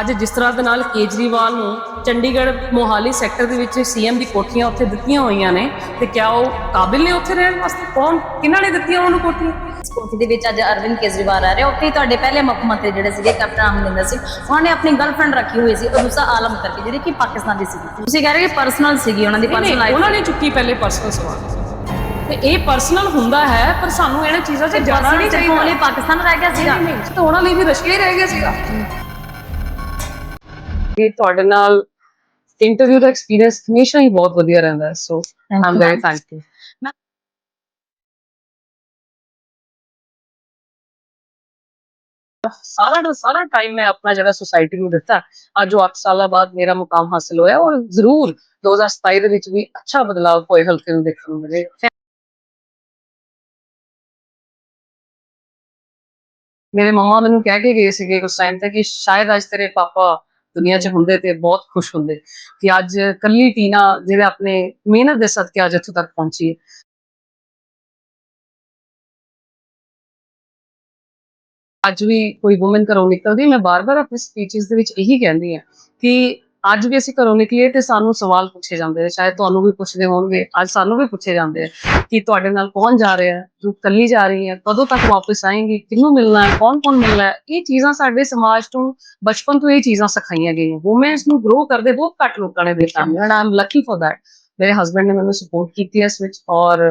ਅੱਜ ਜਿਸ ਤਰ੍ਹਾਂ ਦੇ ਨਾਲ ਕੇਜਰੀਵਾਲ ਨੂੰ ਚੰਡੀਗੜ੍ਹ ਮੋਹਾਲੀ ਸੈਕਟਰ ਦੇ ਵਿੱਚ ਸੀਐਮ ਦੀ ਕੋਠੀਆਂ ਉੱਥੇ ਦਿੱਤੀਆਂ ਹੋਈਆਂ ਨੇ ਤੇ ਕਿਆ ਉਹ ਕਾਬਿਲ ਨੇ ਉੱਥੇ ਰਹਿਣ ਵਾਸਤੇ? ਕੌਣ? ਕਿਹਨਾਂ ਨੇ ਦਿੱਤੀਆਂ ਉਹਨੂੰ ਕੋਠੀਆਂ? ਇਸ ਕੋਠੀ ਦੇ ਵਿੱਚ ਅੱਜ ਅਰਵਿੰਦ ਕੇਜਰੀਵਾਲ ਆ ਰਹੇ। ਉੱਥੇ ਤੁਹਾਡੇ ਪਹਿਲੇ ਮੁੱਖ ਮੰਤਰੀ ਜਿਹੜੇ ਸੀਗੇ ਕੈਪਟਨ ਅਮਰਿੰਦਰ ਸਿੰਘ ਉਹਨਾਂ ਨੇ ਆਪਣੀ ਗਰਲਫ੍ਰੈਂਡ ਰੱਖੀ ਹੋਈ ਸੀ ਅਦੂਸਾ ਆਲਮ ਕਰਕੇ ਜਿਹੜੀ ਕਿ ਪਾਕਿਸਤਾਨ ਦੀ ਸੀ ਤੁਸੀਂ ਕਹਿ ਰਹੇ ਕਿ ਪਰਸਨਲ ਸੀਗੀ ਉਹਨਾਂ ਦੀ ਪਰਸਨਲ ਲਾਈਫ ਉਹਨਾਂ ਨੇ ਚੁੱਕੀ ਪਹਿਲੇ ਪਰਸਨਲ ਸਵਾਲ। ਤੇ ਇਹ ਪਰਸਨਲ ਹੁੰਦਾ ਹੈ ਪਰ ਸਾਨੂੰ ਇਹਨਾਂ ਚੀਜ਼ਾਂ 'ਚ ਜਾਣਾ ਨਹੀਂ ਚਾਹੀਦਾ। ਪਾਕਿਸਤਾਨ ਰਹਿ ਗਿਆ ਸੀਗਾ। ਤਾਂ ਉਹਨਾਂ ਲਈ ਵੀ ਰਸ਼ੀਆ ਹੀ ਰਹਿ ਗਿਆ ਸੀਗਾ। ਇਹ ਤੁਹਾਡੇ ਨਾਲ ਇੰਟਰਵਿਊ ਦਾ ਐਕਸਪੀਰੀਅੰਸ ਹਮੇਸ਼ਾ ਹੀ ਬਹੁਤ ਵਧੀਆ ਰਹਿੰਦਾ ਹੈ ਸੋ ਆਮ ਵੈਰੀ ਥੈਂਕਫੁਲ ਸਾਰਾ ਦਾ ਸਾਰਾ ਟਾਈਮ ਮੈਂ ਆਪਣਾ ਜਿਹੜਾ ਸੁਸਾਇਟੀ ਨੂੰ ਦਿੱਤਾ ਅੱਜ ਉਹ 8 ਸਾਲਾਂ ਬਾਅਦ ਮੇਰਾ ਮੁਕਾਮ ਹਾਸਲ ਹੋਇਆ ਔਰ ਜ਼ਰੂਰ 2027 ਦੇ ਵਿੱਚ ਵੀ ਅੱਛਾ ਬਦਲਾਅ ਹੋਏ ਹਲਕੇ ਨੂੰ ਦੇਖਣ ਨੂੰ ਮਿਲੇਗਾ ਮੇਰੇ ਮੰਮਾ ਮੈਨੂੰ ਕਹਿ ਕੇ ਗਏ ਸੀਗੇ ਉਸ ਟਾਈਮ ਤੇ ਕਿ ਸ਼ਾਇਦ ਅੱਜ ਤੇਰੇ ਪਾਪਾ ਦੁਨੀਆ 'ਚ ਹੁੰਦੇ ਤੇ ਬਹੁਤ ਖੁਸ਼ ਹੁੰਦੇ ਕਿ ਅੱਜ ਕੱਲੀ ਟੀਨਾ ਜਿਹੜੇ ਆਪਣੇ ਮਿਹਨਤ ਦੇ ਸਦਕੇ ਅੱਜ ਇੱਥੋਂ ਤੱਕ ਪਹੁੰਚੀ ਹੈ। ਅੱਜ ਵੀ ਕੋਈ ਔਮਨ ਘਰੋਂ ਨਿਕਲਦੀ, ਮੈਂ ਬਾਰ-ਬਾਰ ਆਪਣੇ ਸਪੀਚਸ ਦੇ ਵਿੱਚ ਇਹੀ ਕਹਿੰਦੀ ਹਾਂ ਕਿ ਅੱਜ ਵੀ ਅਸੀਂ ਘਰੋਂ ਨਿਕਲੀਏ ਤੇ ਸਾਨੂੰ ਸਵਾਲ ਪੁੱਛੇ ਜਾਂਦੇ ਨੇ ਸ਼ਾਇਦ ਤੁਹਾਨੂੰ ਵੀ ਪੁੱਛਦੇ ਹੋਣਗੇ, ਅੱਜ ਸਾਨੂੰ ਵੀ ਪੁੱਛੇ ਜਾਂਦੇ ਆ ਕਿ ਤੁਹਾਡੇ ਨਾਲ ਕੌਣ ਜਾ ਰਿਹਾ ਹੈ, ਤੂੰ ਕੱਲੀ ਜਾ ਰਹੀ ਹੈ, ਕਦੋਂ ਤੱਕ ਵਾਪਸ ਆਏਂਗੀ, ਕਿਹਨੂੰ ਮਿਲਣਾ ਹੈ ਕੌਣ ਕੌਣ ਮਿਲਣਾ ਹੈ? ਇਹ ਚੀਜ਼ਾਂ ਸਾਡੇ ਸਮਾਜ ਤੋਂ, ਬਚਪਨ ਤੋਂ ਇਹ ਚੀਜ਼ਾਂ ਸਿਖਾਈਆਂ ਗਈਆਂ। ਔਮਨਸ ਨੂੰ ਗਰੋ ਕਰਦੇ ਬਹੁਤ ਘੱਟ ਲੋਕਾਂ ਨੇ ਦਿੱਤਾ and I'm lucky for that ਮੇਰੇ ਹਸਬੰਡ ਨੇ ਮੈਨੂੰ ਸਪੋਰਟ ਕੀਤੀ ਇਸ ਵਿੱਚ ਔਰ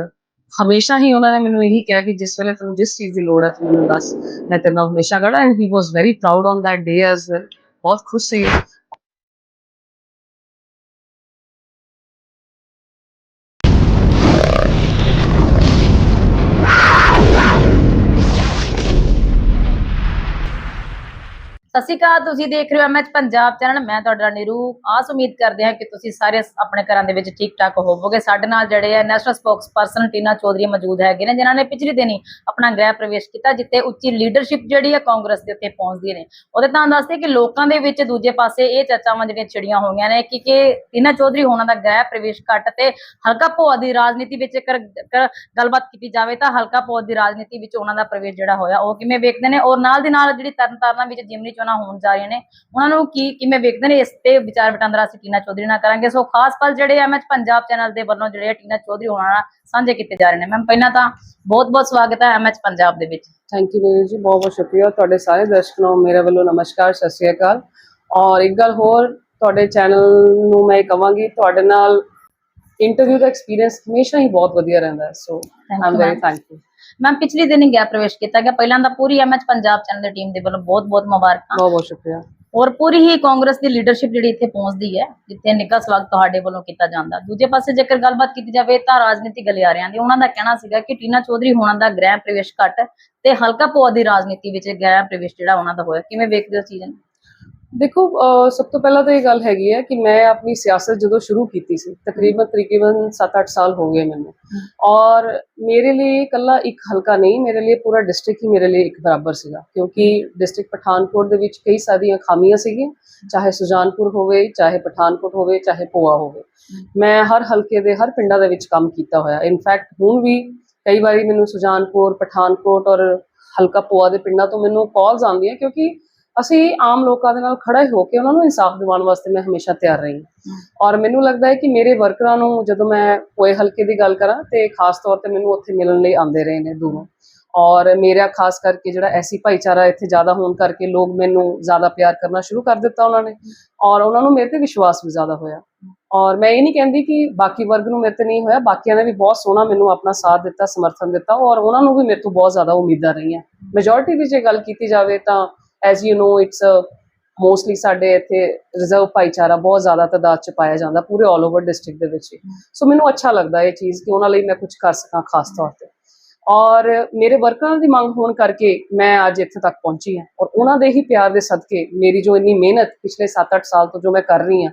ਹਮੇਸ਼ਾ ਹੀ ਉਹਨਾਂ ਨੇ ਮੈਨੂੰ ਇਹੀ ਕਿਹਾ ਕਿ ਜਿਸ ਵੇਲੇ ਤੁਹਾਨੂੰ ਜਿਸ ਚੀਜ਼ ਦੀ ਲੋੜ ਹੈ ਤੁਹਾਨੂੰ ਮੈਨੂੰ ਦੱਸ। ਮੈਂ ਤੇਰੇ ਨਾਲ ਹਮੇਸ਼ਾ ਖੜਾ and he was very proud on that day as well ਬਹੁਤ ਖੁਸ਼ ਸੀ। ਸਤਿ ਸ਼੍ਰੀ ਅਕਾਲ, ਤੁਸੀਂ ਦੇਖ ਰਹੇ ਹੋ ਐਮਐਚ ਪੰਜਾਬ ਚੈਨਲ ਮੈਂ ਤੁਹਾਡਾ ਨਿਰੂ। ਆਸ ਉਮੀਦ ਕਰਦੇ ਹਾਂ ਕਿ ਤੁਸੀਂ ਸਾਰੇ ਆਪਣੇ ਘਰਾਂ ਦੇ ਵਿੱਚ ਠੀਕ ਠਾਕ ਹੋਵੋਗੇ। ਸਾਡੇ ਨਾਲ ਜਿਹੜੇ ਹੈ ਨੈਸ਼ਨਲ ਸਪੋਕਸਪਰਸਨ ਟੀਨਾ ਚੌਧਰੀ ਮੌਜੂਦ ਹੈਗੇ ਨੇ, ਜਿਨ੍ਹਾਂ ਨੇ ਪਿਛਲੇ ਦਿਨੀ ਆਪਣਾ ਗ੍ਰਹਿ ਪ੍ਰਵੇਸ਼ ਕੀਤਾ, ਜਿੱਥੇ ਉੱਚੀ ਲੀਡਰਸ਼ਿਪ ਜਿਹੜੀ ਹੈ ਕਾਂਗਰਸ ਦੇ ਉੱਤੇ ਪਹੁੰਚਦੀ ਨੇ। ਉਹਦੇ ਤਾਂ ਦੱਸਦੇ ਕਿ ਲੋਕਾਂ ਦੇ ਵਿੱਚ ਦੂਜੇ ਪਾਸੇ ਇਹ ਚਰਚਾਵਾਂ ਜਿਹੜੀਆਂ ਛਿੜੀਆਂ ਹੋਈਆਂ ਨੇ ਕਿ ਕਿ ਟੀਨਾ ਚੌਧਰੀ ਹੋਣਾ ਦਾ ਗ੍ਰਹਿ ਪ੍ਰਵੇਸ਼ ਘੱਟ ਤੇ ਹਲਕਾ ਭੋਆ ਦੀ ਰਾਜਨੀਤੀ ਵਿੱਚ ਕਰ ਗੱਲਬਾਤ ਕੀਤੀ ਜਾਵੇ ਤਾਂ ਹਲਕਾ ਭੋਆ ਦੀ ਰਾਜਨੀਤੀ ਵਿੱਚ ਉਹਨਾਂ ਦਾ ਪ੍ਰਵੇਸ਼ ਜਿਹੜਾ ਹੋਇਆ, ਉਹ ਕਿਵੇਂ ਵੇਖਦੇ ਨੇ? ਔਰ ਨਾਲ ਦੀ ਨਾਲ ਜਿਹੜੀ ਤਰਨਤਾਰਨਾਂ ਵਿੱਚ ਜਿਮਨੀ ਚੋਣਾਂ ਹੋਣ ਜਾ ਰਹੀਆਂ ਨੇ। ਉਹਨਾਂ ਨੂੰ ਕੀ ਕਿਵੇਂ ਵੇਖਦੇ ਨੇ? ਇਸ ਤੇ ਵਿਚਾਰ ਵਟਾਂਦਰਾ ਅਸੀਂ ਟੀਨਾ ਚੌਧਰੀ ਨਾਲ ਕਰਾਂਗੇ। ਸੋ ਖਾਸ ਪਲ ਜਿਹੜੇ ਐਮਐਚ ਪੰਜਾਬ ਚੈਨਲ ਦੇ ਵੱਲੋਂ ਜਿਹੜੇ ਟੀਨਾ ਚੌਧਰੀ ਹੋਣਾ ਨਾਲ ਸਾਂਝੇ ਕੀਤੇ ਜਾ ਰਹੇ ਨੇ। ਮੈਮ ਪਹਿਲਾਂ ਤਾਂ ਬਹੁਤ ਬਹੁਤ ਸਵਾਗਤ ਹੈ ਐਮਐਚ ਪੰਜਾਬ ਦੇ ਵਿੱਚ। ਥੈਂਕ ਯੂ ਨੀਰੂ ਜੀ ਬਹੁਤ ਬਹੁਤ ਸ਼ੁਕਰੀਆ ਤੁਹਾਡੇ ਸਾਰੇ ਦਰਸ਼ਕਾਂ ਨੂੰ ਮੇਰੇ ਵੱਲੋਂ ਨਮਸਕਾਰ ਸਤਿ ਸ਼੍ਰੀ ਅਕਾਲ। ਔਰ ਇੱਕ ਗੱਲ ਹੋਰ ਤੁਹਾਡੇ ਚੈਨਲ ਨੂੰ ਮੈਂ ਕਵਾਂਗੀ ਤੁਹਾਡੇ ਨਾਲ ਇੰਟਰਵਿਊ ਦਾ ਐਕਸਪੀਰੀਅੰਸ ਹਮੇਸ਼ਾ ਹੀ ਬਹੁਤ ਵਧੀਆ ਰਹਿੰਦਾ so I'm very. Thankful ma'am ਪਿਛਲੇ ਦਿਨ ਗ੍ਰਹਿ ਪ੍ਰਵੇਸ਼ ਕੀਤਾ ਗਿਆ। ਪਹਿਲਾਂ ਤਾਂ ਪੂਰੀ ਐਮਐਚ ਪੰਜਾਬ ਚੈਨਲ ਦੀ ਟੀਮ ਦੇ ਵੱਲੋਂ ਬਹੁਤ ਬਹੁਤ ਮੁਬਾਰਕਾਂ। ਬਹੁਤ ਬਹੁਤ ਸ਼ੁਕਰੀਆ। ਔਰ ਪੂਰੀ ਹੀ ਕਾਂਗਰਸ ਦੀ ਲੀਡਰਸ਼ਿਪ ਜਿਹੜੀ ਇੱਥੇ ਪਹੁੰਚਦੀ ਹੈ ਜਿੱਥੇ ਨਿੱਘਾ ਸਵਾਗਤ ਤੁਹਾਡੇ ਵੱਲੋਂ ਕੀਤਾ ਜਾਂਦਾ। ਦੂਜੇ ਪਾਸੇ ਜੇਕਰ ਗੱਲਬਾਤ ਕੀਤੀ ਜਾਵੇ ਤਾਂ ਰਾਜਨੀਤੀ ਗਲਿਆਰਿਆਂ ਦੀ। ਉਹਨਾਂ ਦਾ ਕਹਿਣਾ ਸੀਗਾ ਕਿ ਟੀਨਾ ਚੌਧਰੀ ਹੋਣਾ ਦਾ ਗ੍ਰਹਿ ਪ੍ਰਵੇਸ਼ ਘੱਟ ਤੇ ਹਲਕਾ ਭੋਆ ਦੀ ਰਾਜਨੀਤੀ ਵਿੱਚ ਗ੍ਰਹਿ ਪ੍ਰਵੇਸ਼ ਜਿਹੜਾ ਉਹਨਾਂ ਦਾ ਹੋਇਆ। ਕਿਵੇਂ ਵੇਖਦੇ ਹੋ ਚੀਜ਼ ਨੂੰ? ਦੇਖੋ ਸਭ ਤੋਂ ਪਹਿਲਾਂ ਤਾਂ ਇਹ ਗੱਲ ਹੈਗੀ ਹੈ ਕਿ ਮੈਂ ਆਪਣੀ ਸਿਆਸਤ ਜਦੋਂ ਸ਼ੁਰੂ ਕੀਤੀ ਸੀ ਤਕਰੀਬਨ ਤਕਰੀਬਨ 7-8 ਸਾਲ ਹੋ ਗਏ ਮੈਨੂੰ। ਔਰ ਮੇਰੇ ਲਈ ਇਕੱਲਾ ਇੱਕ ਹਲਕਾ ਨਹੀਂ ਮੇਰੇ ਲਈ ਪੂਰਾ ਡਿਸਟ੍ਰਿਕਟ ਹੀ ਮੇਰੇ ਲਈ ਇੱਕ ਬਰਾਬਰ ਸੀਗਾ। ਕਿਉਂਕਿ ਡਿਸਟ੍ਰਿਕਟ ਪਠਾਨਕੋਟ ਦੇ ਵਿੱਚ ਕਈ ਸਾਰੀਆਂ ਖਾਮੀਆਂ ਸੀਗੀਆਂ ਚਾਹੇ ਸੁਜਾਨਪੁਰ ਹੋਵੇ ਚਾਹੇ ਪਠਾਨਕੋਟ ਹੋਵੇ ਚਾਹੇ ਪੋਆ ਹੋਵੇ। ਮੈਂ ਹਰ ਹਲਕੇ ਦੇ ਹਰ ਪਿੰਡਾਂ ਦੇ ਵਿੱਚ ਕੰਮ ਕੀਤਾ ਹੋਇਆ। ਇਨਫੈਕਟ ਹੁਣ ਵੀ ਕਈ ਵਾਰੀ ਮੈਨੂੰ ਸੁਜਾਨਪੁਰ ਪਠਾਨਕੋਟ ਔਰ ਹਲਕਾ ਪੋਆ ਦੇ ਪਿੰਡਾਂ ਤੋਂ ਮੈਨੂੰ ਕਾਲਸ ਆਉਂਦੀਆਂ ਕਿਉਂਕਿ ਅਸੀਂ ਆਮ ਲੋਕਾਂ ਦੇ ਨਾਲ ਖੜੇ ਹੋ ਕੇ ਉਹਨਾਂ ਨੂੰ ਇਨਸਾਫ ਦਿਵਾਉਣ ਵਾਸਤੇ ਮੈਂ ਹਮੇਸ਼ਾ ਤਿਆਰ ਰਹੀ ਹਾਂ। ਔਰ ਮੈਨੂੰ ਲੱਗਦਾ ਹੈ ਕਿ ਮੇਰੇ ਵਰਕਰਾਂ ਨੂੰ ਜਦੋਂ ਮੈਂ ਪੋਏ ਹਲਕੇ ਦੀ ਗੱਲ ਕਰਾਂ ਤੇ ਖਾਸ ਤੌਰ ਤੇ ਮੈਨੂੰ ਉੱਥੇ ਮਿਲਣ ਲਈ ਆਉਂਦੇ ਰਹੇ ਨੇ ਦੂਰੋਂ। ਔਰ ਮੇਰਾ ਖਾਸ ਕਰਕੇ ਜਿਹੜਾ ਐਸੀ ਭਾਈਚਾਰਾ ਇੱਥੇ ਜ਼ਿਆਦਾ ਹੋਣ ਕਰਕੇ ਲੋਕ ਮੈਨੂੰ ਜ਼ਿਆਦਾ ਪਿਆਰ ਕਰਨਾ ਸ਼ੁਰੂ ਕਰ ਦਿੱਤਾ ਉਹਨਾਂ ਨੇ ਔਰ ਉਹਨਾਂ ਨੂੰ ਮੇਰੇ ਤੇ ਵਿਸ਼ਵਾਸ ਵੀ ਜ਼ਿਆਦਾ ਹੋਇਆ। ਔਰ ਮੈਂ ਇਹ ਨਹੀਂ ਕਹਿੰਦੀ ਕਿ ਬਾਕੀ ਵਰਗ ਨੂੰ ਮੇਰੇ ਤੇ ਨਹੀਂ ਹੋਇਆ, ਬਾਕੀਆਂ ਨੇ ਵੀ ਬਹੁਤ ਸੋਹਣਾ ਮੈਨੂੰ ਆਪਣਾ ਸਾਥ ਦਿੱਤਾ, ਸਮਰਥਨ ਦਿੱਤਾ ਔਰ ਉਹਨਾਂ ਨੂੰ ਵੀ ਮੇਰੇ ਤੋਂ ਬਹੁਤ ਜ਼ਿਆਦਾ ਉਮੀਦਾਂ ਰਹੀਆਂ। ਮੈਜੋਰਿਟੀ ਦੀ ਜੇ ਗੱਲ ਕੀਤੀ ਜਾਵੇ ਤਾਂ as you know it's mostly ਸਾਡੇ ਇੱਥੇ ਰਿਜ਼ਰਵ ਭਾਈਚਾਰਾ ਬਹੁਤ ਜ਼ਿਆਦਾ ਤਾਦਾਦ ਚ ਪਾਇਆ ਜਾਂਦਾ ਪੂਰੇ 올 ਓਵਰ ਡਿਸਟ੍ਰਿਕਟ ਦੇ ਵਿੱਚ ਸੋ ਮੈਨੂੰ ਅੱਛਾ ਲੱਗਦਾ ਇਹ ਚੀਜ਼ ਕਿ ਉਹਨਾਂ ਲਈ ਮੈਂ ਕੁਝ ਕਰ ਸਕਾਂ ਖਾਸ ਤੌਰ ਤੇ ਔਰ ਮੇਰੇ ਵਰਕਰਾਂ ਦੀ ਮੰਗ ਹੋਣ ਕਰਕੇ ਮੈਂ ਅੱਜ ਇੱਥੇ ਤੱਕ ਪਹੁੰਚੀ ਹਾਂ ਔਰ ਉਹਨਾਂ ਦੇ ਹੀ ਪਿਆਰ ਦੇ ਸਦਕੇ ਮੇਰੀ ਜੋ ਇੰਨੀ ਮਿਹਨਤ ਪਿਛਲੇ 7-8 ਸਾਲ ਤੋਂ ਜੋ ਮੈਂ ਕਰ ਰਹੀ ਹਾਂ